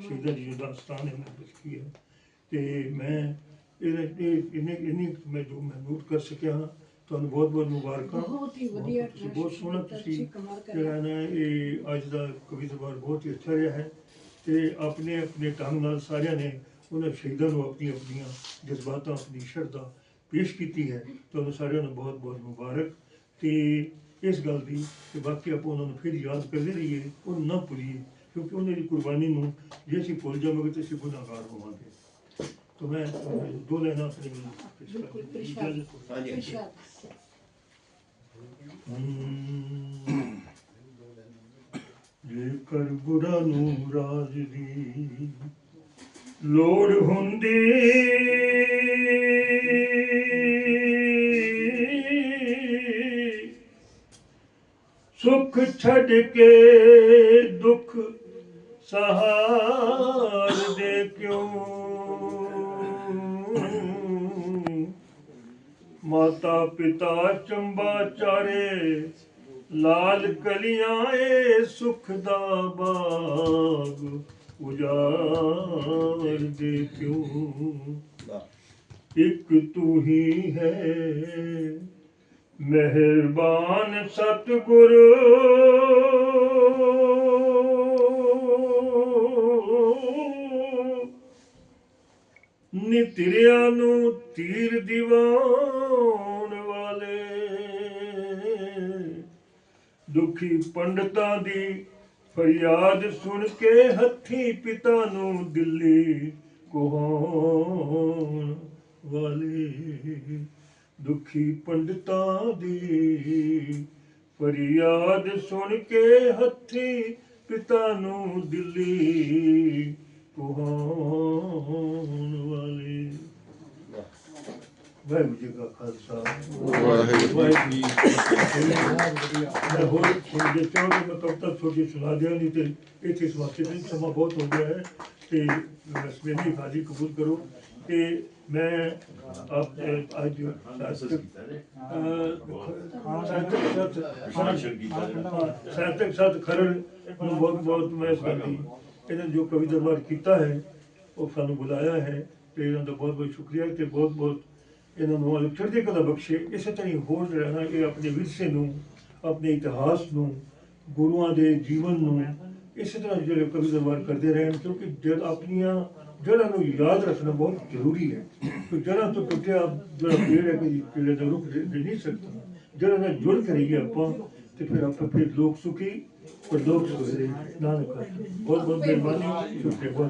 ਸ਼ਹੀਦਾਂ ਦੀ ਜੋ ਦਾਸਤਾਨ ਹੈ ਉਹਨਾਂ ਵਿੱਚ ਕੀ ਹੈ। ਤੇ ਮੈਂ ਇਹ ਇਹ ਇਹਨੇ ਇਹਨੇ ਮੈਂ ਜੋ ਮੈਂ ਨੋਟ ਕਰ ਸਕਿਆ ਹਾਂ ਤੁਹਾਨੂੰ ਬਹੁਤ ਬਹੁਤ ਮੁਬਾਰਕਾਂ। ਬਹੁਤ ਹੀ ਵਧੀਆ ਬਹੁਤ ਸੋਹਣਾ ਤੁਸੀਂ। ਜਿਹੜਾ ਨਾ ਇਹ ਅੱਜ ਦਾ ਕਵੀ ਦਰਬਾਰ ਬਹੁਤ ਹੀ ਅੱਛਾ ਰਿਹਾ ਹੈ। ਤੇ ਆਪਣੇ ਆਪਣੇ ਢੰਗ ਨਾਲ ਸਾਰਿਆਂ ਨੇ ਉਹਨਾਂ ਸ਼ਹੀਦਾਂ ਨੂੰ ਆਪਣੀ ਆਪਣੀਆਂ ਜਜ਼ਬਾਤਾਂ ਆਪਣੀ ਸ਼ਰਧਾ ਪੇਸ਼ ਕੀਤੀ ਹੈ। ਤੁਹਾਨੂੰ ਸਾਰਿਆਂ ਨੂੰ ਬਹੁਤ ਬਹੁਤ ਮੁਬਾਰਕ। ਤੇ ਇਸ ਗੱਲ ਦੀ ਕਿ ਬਾਕੀ ਆਪਾਂ ਉਹਨਾਂ ਨੂੰ ਫਿਰ ਯਾਦ ਕਰਦੇ ਰਹੀਏ ਉਹ ਨਾ ਭੁੱਲੀਏ ਕਿਉਂਕਿ ਉਹਨਾਂ ਦੀ ਕੁਰਬਾਨੀ ਨੂੰ ਜੇ ਅਸੀਂ ਭੁੱਲ ਜਾਵਾਂਗੇ ਤਾਂ ਅਸੀਂ ਗੁਨਾਹਗਾਰ ਹੋਵਾਂਗੇ। ਤਾਂ ਮੈਂ ਦੋ ਲੈਣਾ ਆਪਣੇ ਬਿਲਕੁਲ ਪ੍ਰਸ਼ਾਦ ਹਾਂਜੀ ਜੇਕਰ ਗੁਰਾਂ ਨੂੰ ਰਾਜ ਦੀ ਲੋੜ ਹੁੰਦੀ, ਸੁਖ ਛੱਡ ਕੇ ਦੁੱਖ ਸਹਾਰ ਦੇ ਕਿਉਂ? ਮਾਤਾ ਪਿਤਾ ਚੰਬਾ ਚਾਰੇ ਲਾਲ ਕਲੀਆਂ ਏ ਸੁਖ ਦਾ ਬਾਗ, ਉਜਾੜ ਦੇ ਕਿਉਂ? ਇੱਕ ਤੂੰ ਹੀ ਹੈ, ਮਿਹਰਬਾਨ ਸਤਿਗੁਰ। ਨਿਤਰਿਆਂ ਨੂੰ ਤੀਰ ਦਿਵਾਉਣ ਦੁਖੀ ਪੰਡਤਾਂ ਦੀ ਫਰਿਆਦ ਸੁਣ ਕੇ ਹੱਥੀ ਪਿਤਾ ਨੂੰ ਦਿੱਲੀ ਕੋਹਾਉਣ ਵਾਲੇ। ਦੁਖੀ ਪੰਡਤਾਂ ਦੀ ਫਰਿਆਦ ਸੁਣ ਕੇ ਹੱਥੀ ਪਿਤਾ ਨੂੰ ਦਿੱਲੀ ਕੋਹਾਉਣ ਵਾਲੇ। ਵਾਹਿਗੁਰੂ ਜੀ ਕਾ ਖਾਲਸਾ। ਵਾਹਿਗੁਰੂ ਜੀ ਕੀ ਫਤਿਹ ਮੈਂ ਹੋਰ ਜੇ ਚਾਹੋ ਮੈਂ ਕਬ ਤੱਕ ਛੋਟੀ ਸੁਣਾ ਦਿਆਂ ਨਹੀਂ ਤੇ ਇੱਥੇ ਇਸ ਵਾਸਤੇ ਨਹੀਂ ਸਮਾਂ ਬਹੁਤ ਹੋ ਗਿਆ ਹੈ ਤੇ ਮੇਰੀ ਹਾਜ਼ਰੀ ਕਬੂਲ ਕਰੋ ਤੇ ਮੈਂ ਆਪ ਅੱਜ ਸਾਹਿਤਕ ਸਾਥ ਖਰੜ ਨੂੰ ਬਹੁਤ ਬਹੁਤ ਮੈਂ ਇਸ ਗੱਲ ਦੀ ਇਹਨਾਂ ਜੋ ਕਵੀ ਦਰਬਾਰ ਕੀਤਾ ਹੈ ਉਹ ਸਾਨੂੰ ਬੁਲਾਇਆ ਹੈ ਤੇ ਇਹਨਾਂ ਦਾ ਬਹੁਤ ਬਹੁਤ ਸ਼ੁਕਰੀਆ ਤੇ ਬਹੁਤ ਬਹੁਤ ਇਹਨਾਂ ਨੂੰ ਅਲਗ ਚੜ੍ਹਦੀ ਕਲਾ ਬਖਸ਼ੇ, ਇਸੇ ਤਰ੍ਹਾਂ ਹੀ ਹੋਰ ਰਹਿਣਾ ਇਹ ਆਪਣੇ ਵਿਰਸੇ ਨੂੰ, ਆਪਣੇ ਇਤਿਹਾਸ ਨੂੰ, ਗੁਰੂਆਂ ਦੇ ਜੀਵਨ ਨੂੰ ਇਸੇ ਤਰ੍ਹਾਂ ਜਿਹੜੇ ਕਵੀ ਦਰਬਾਰ ਕਰਦੇ ਰਹਿਣ, ਕਿਉਂਕਿ ਜਦ ਆਪਣੀਆਂ ਜੜ੍ਹਾਂ ਨੂੰ ਯਾਦ ਰੱਖਣਾ ਬਹੁਤ ਜ਼ਰੂਰੀ ਹੈ। ਕਿ ਜੜ੍ਹਾਂ ਤੋਂ ਟੁੱਟਿਆ ਜਿਹੜਾ ਪੇੜ ਹੈ ਕਿ ਪੇੜ ਦਾ ਰੁੱਖ ਨਹੀਂ ਸਕਦਾ। ਜੜ੍ਹਾਂ ਨਾਲ ਜੁੜ ਕੇ ਰਹੀਏ ਆਪਾਂ, ਤੇ ਫਿਰ ਆਪਾਂ ਫਿਰ ਲੋਕ ਸੁਖੀ ਪਰ ਲੋਕ ਸੁਖੀ। ਨਾਨਕ ਬਹੁਤ ਬਹੁਤ ਮਿਹਰਬਾਨੀ, ਸ਼ੁਕਰੀਆ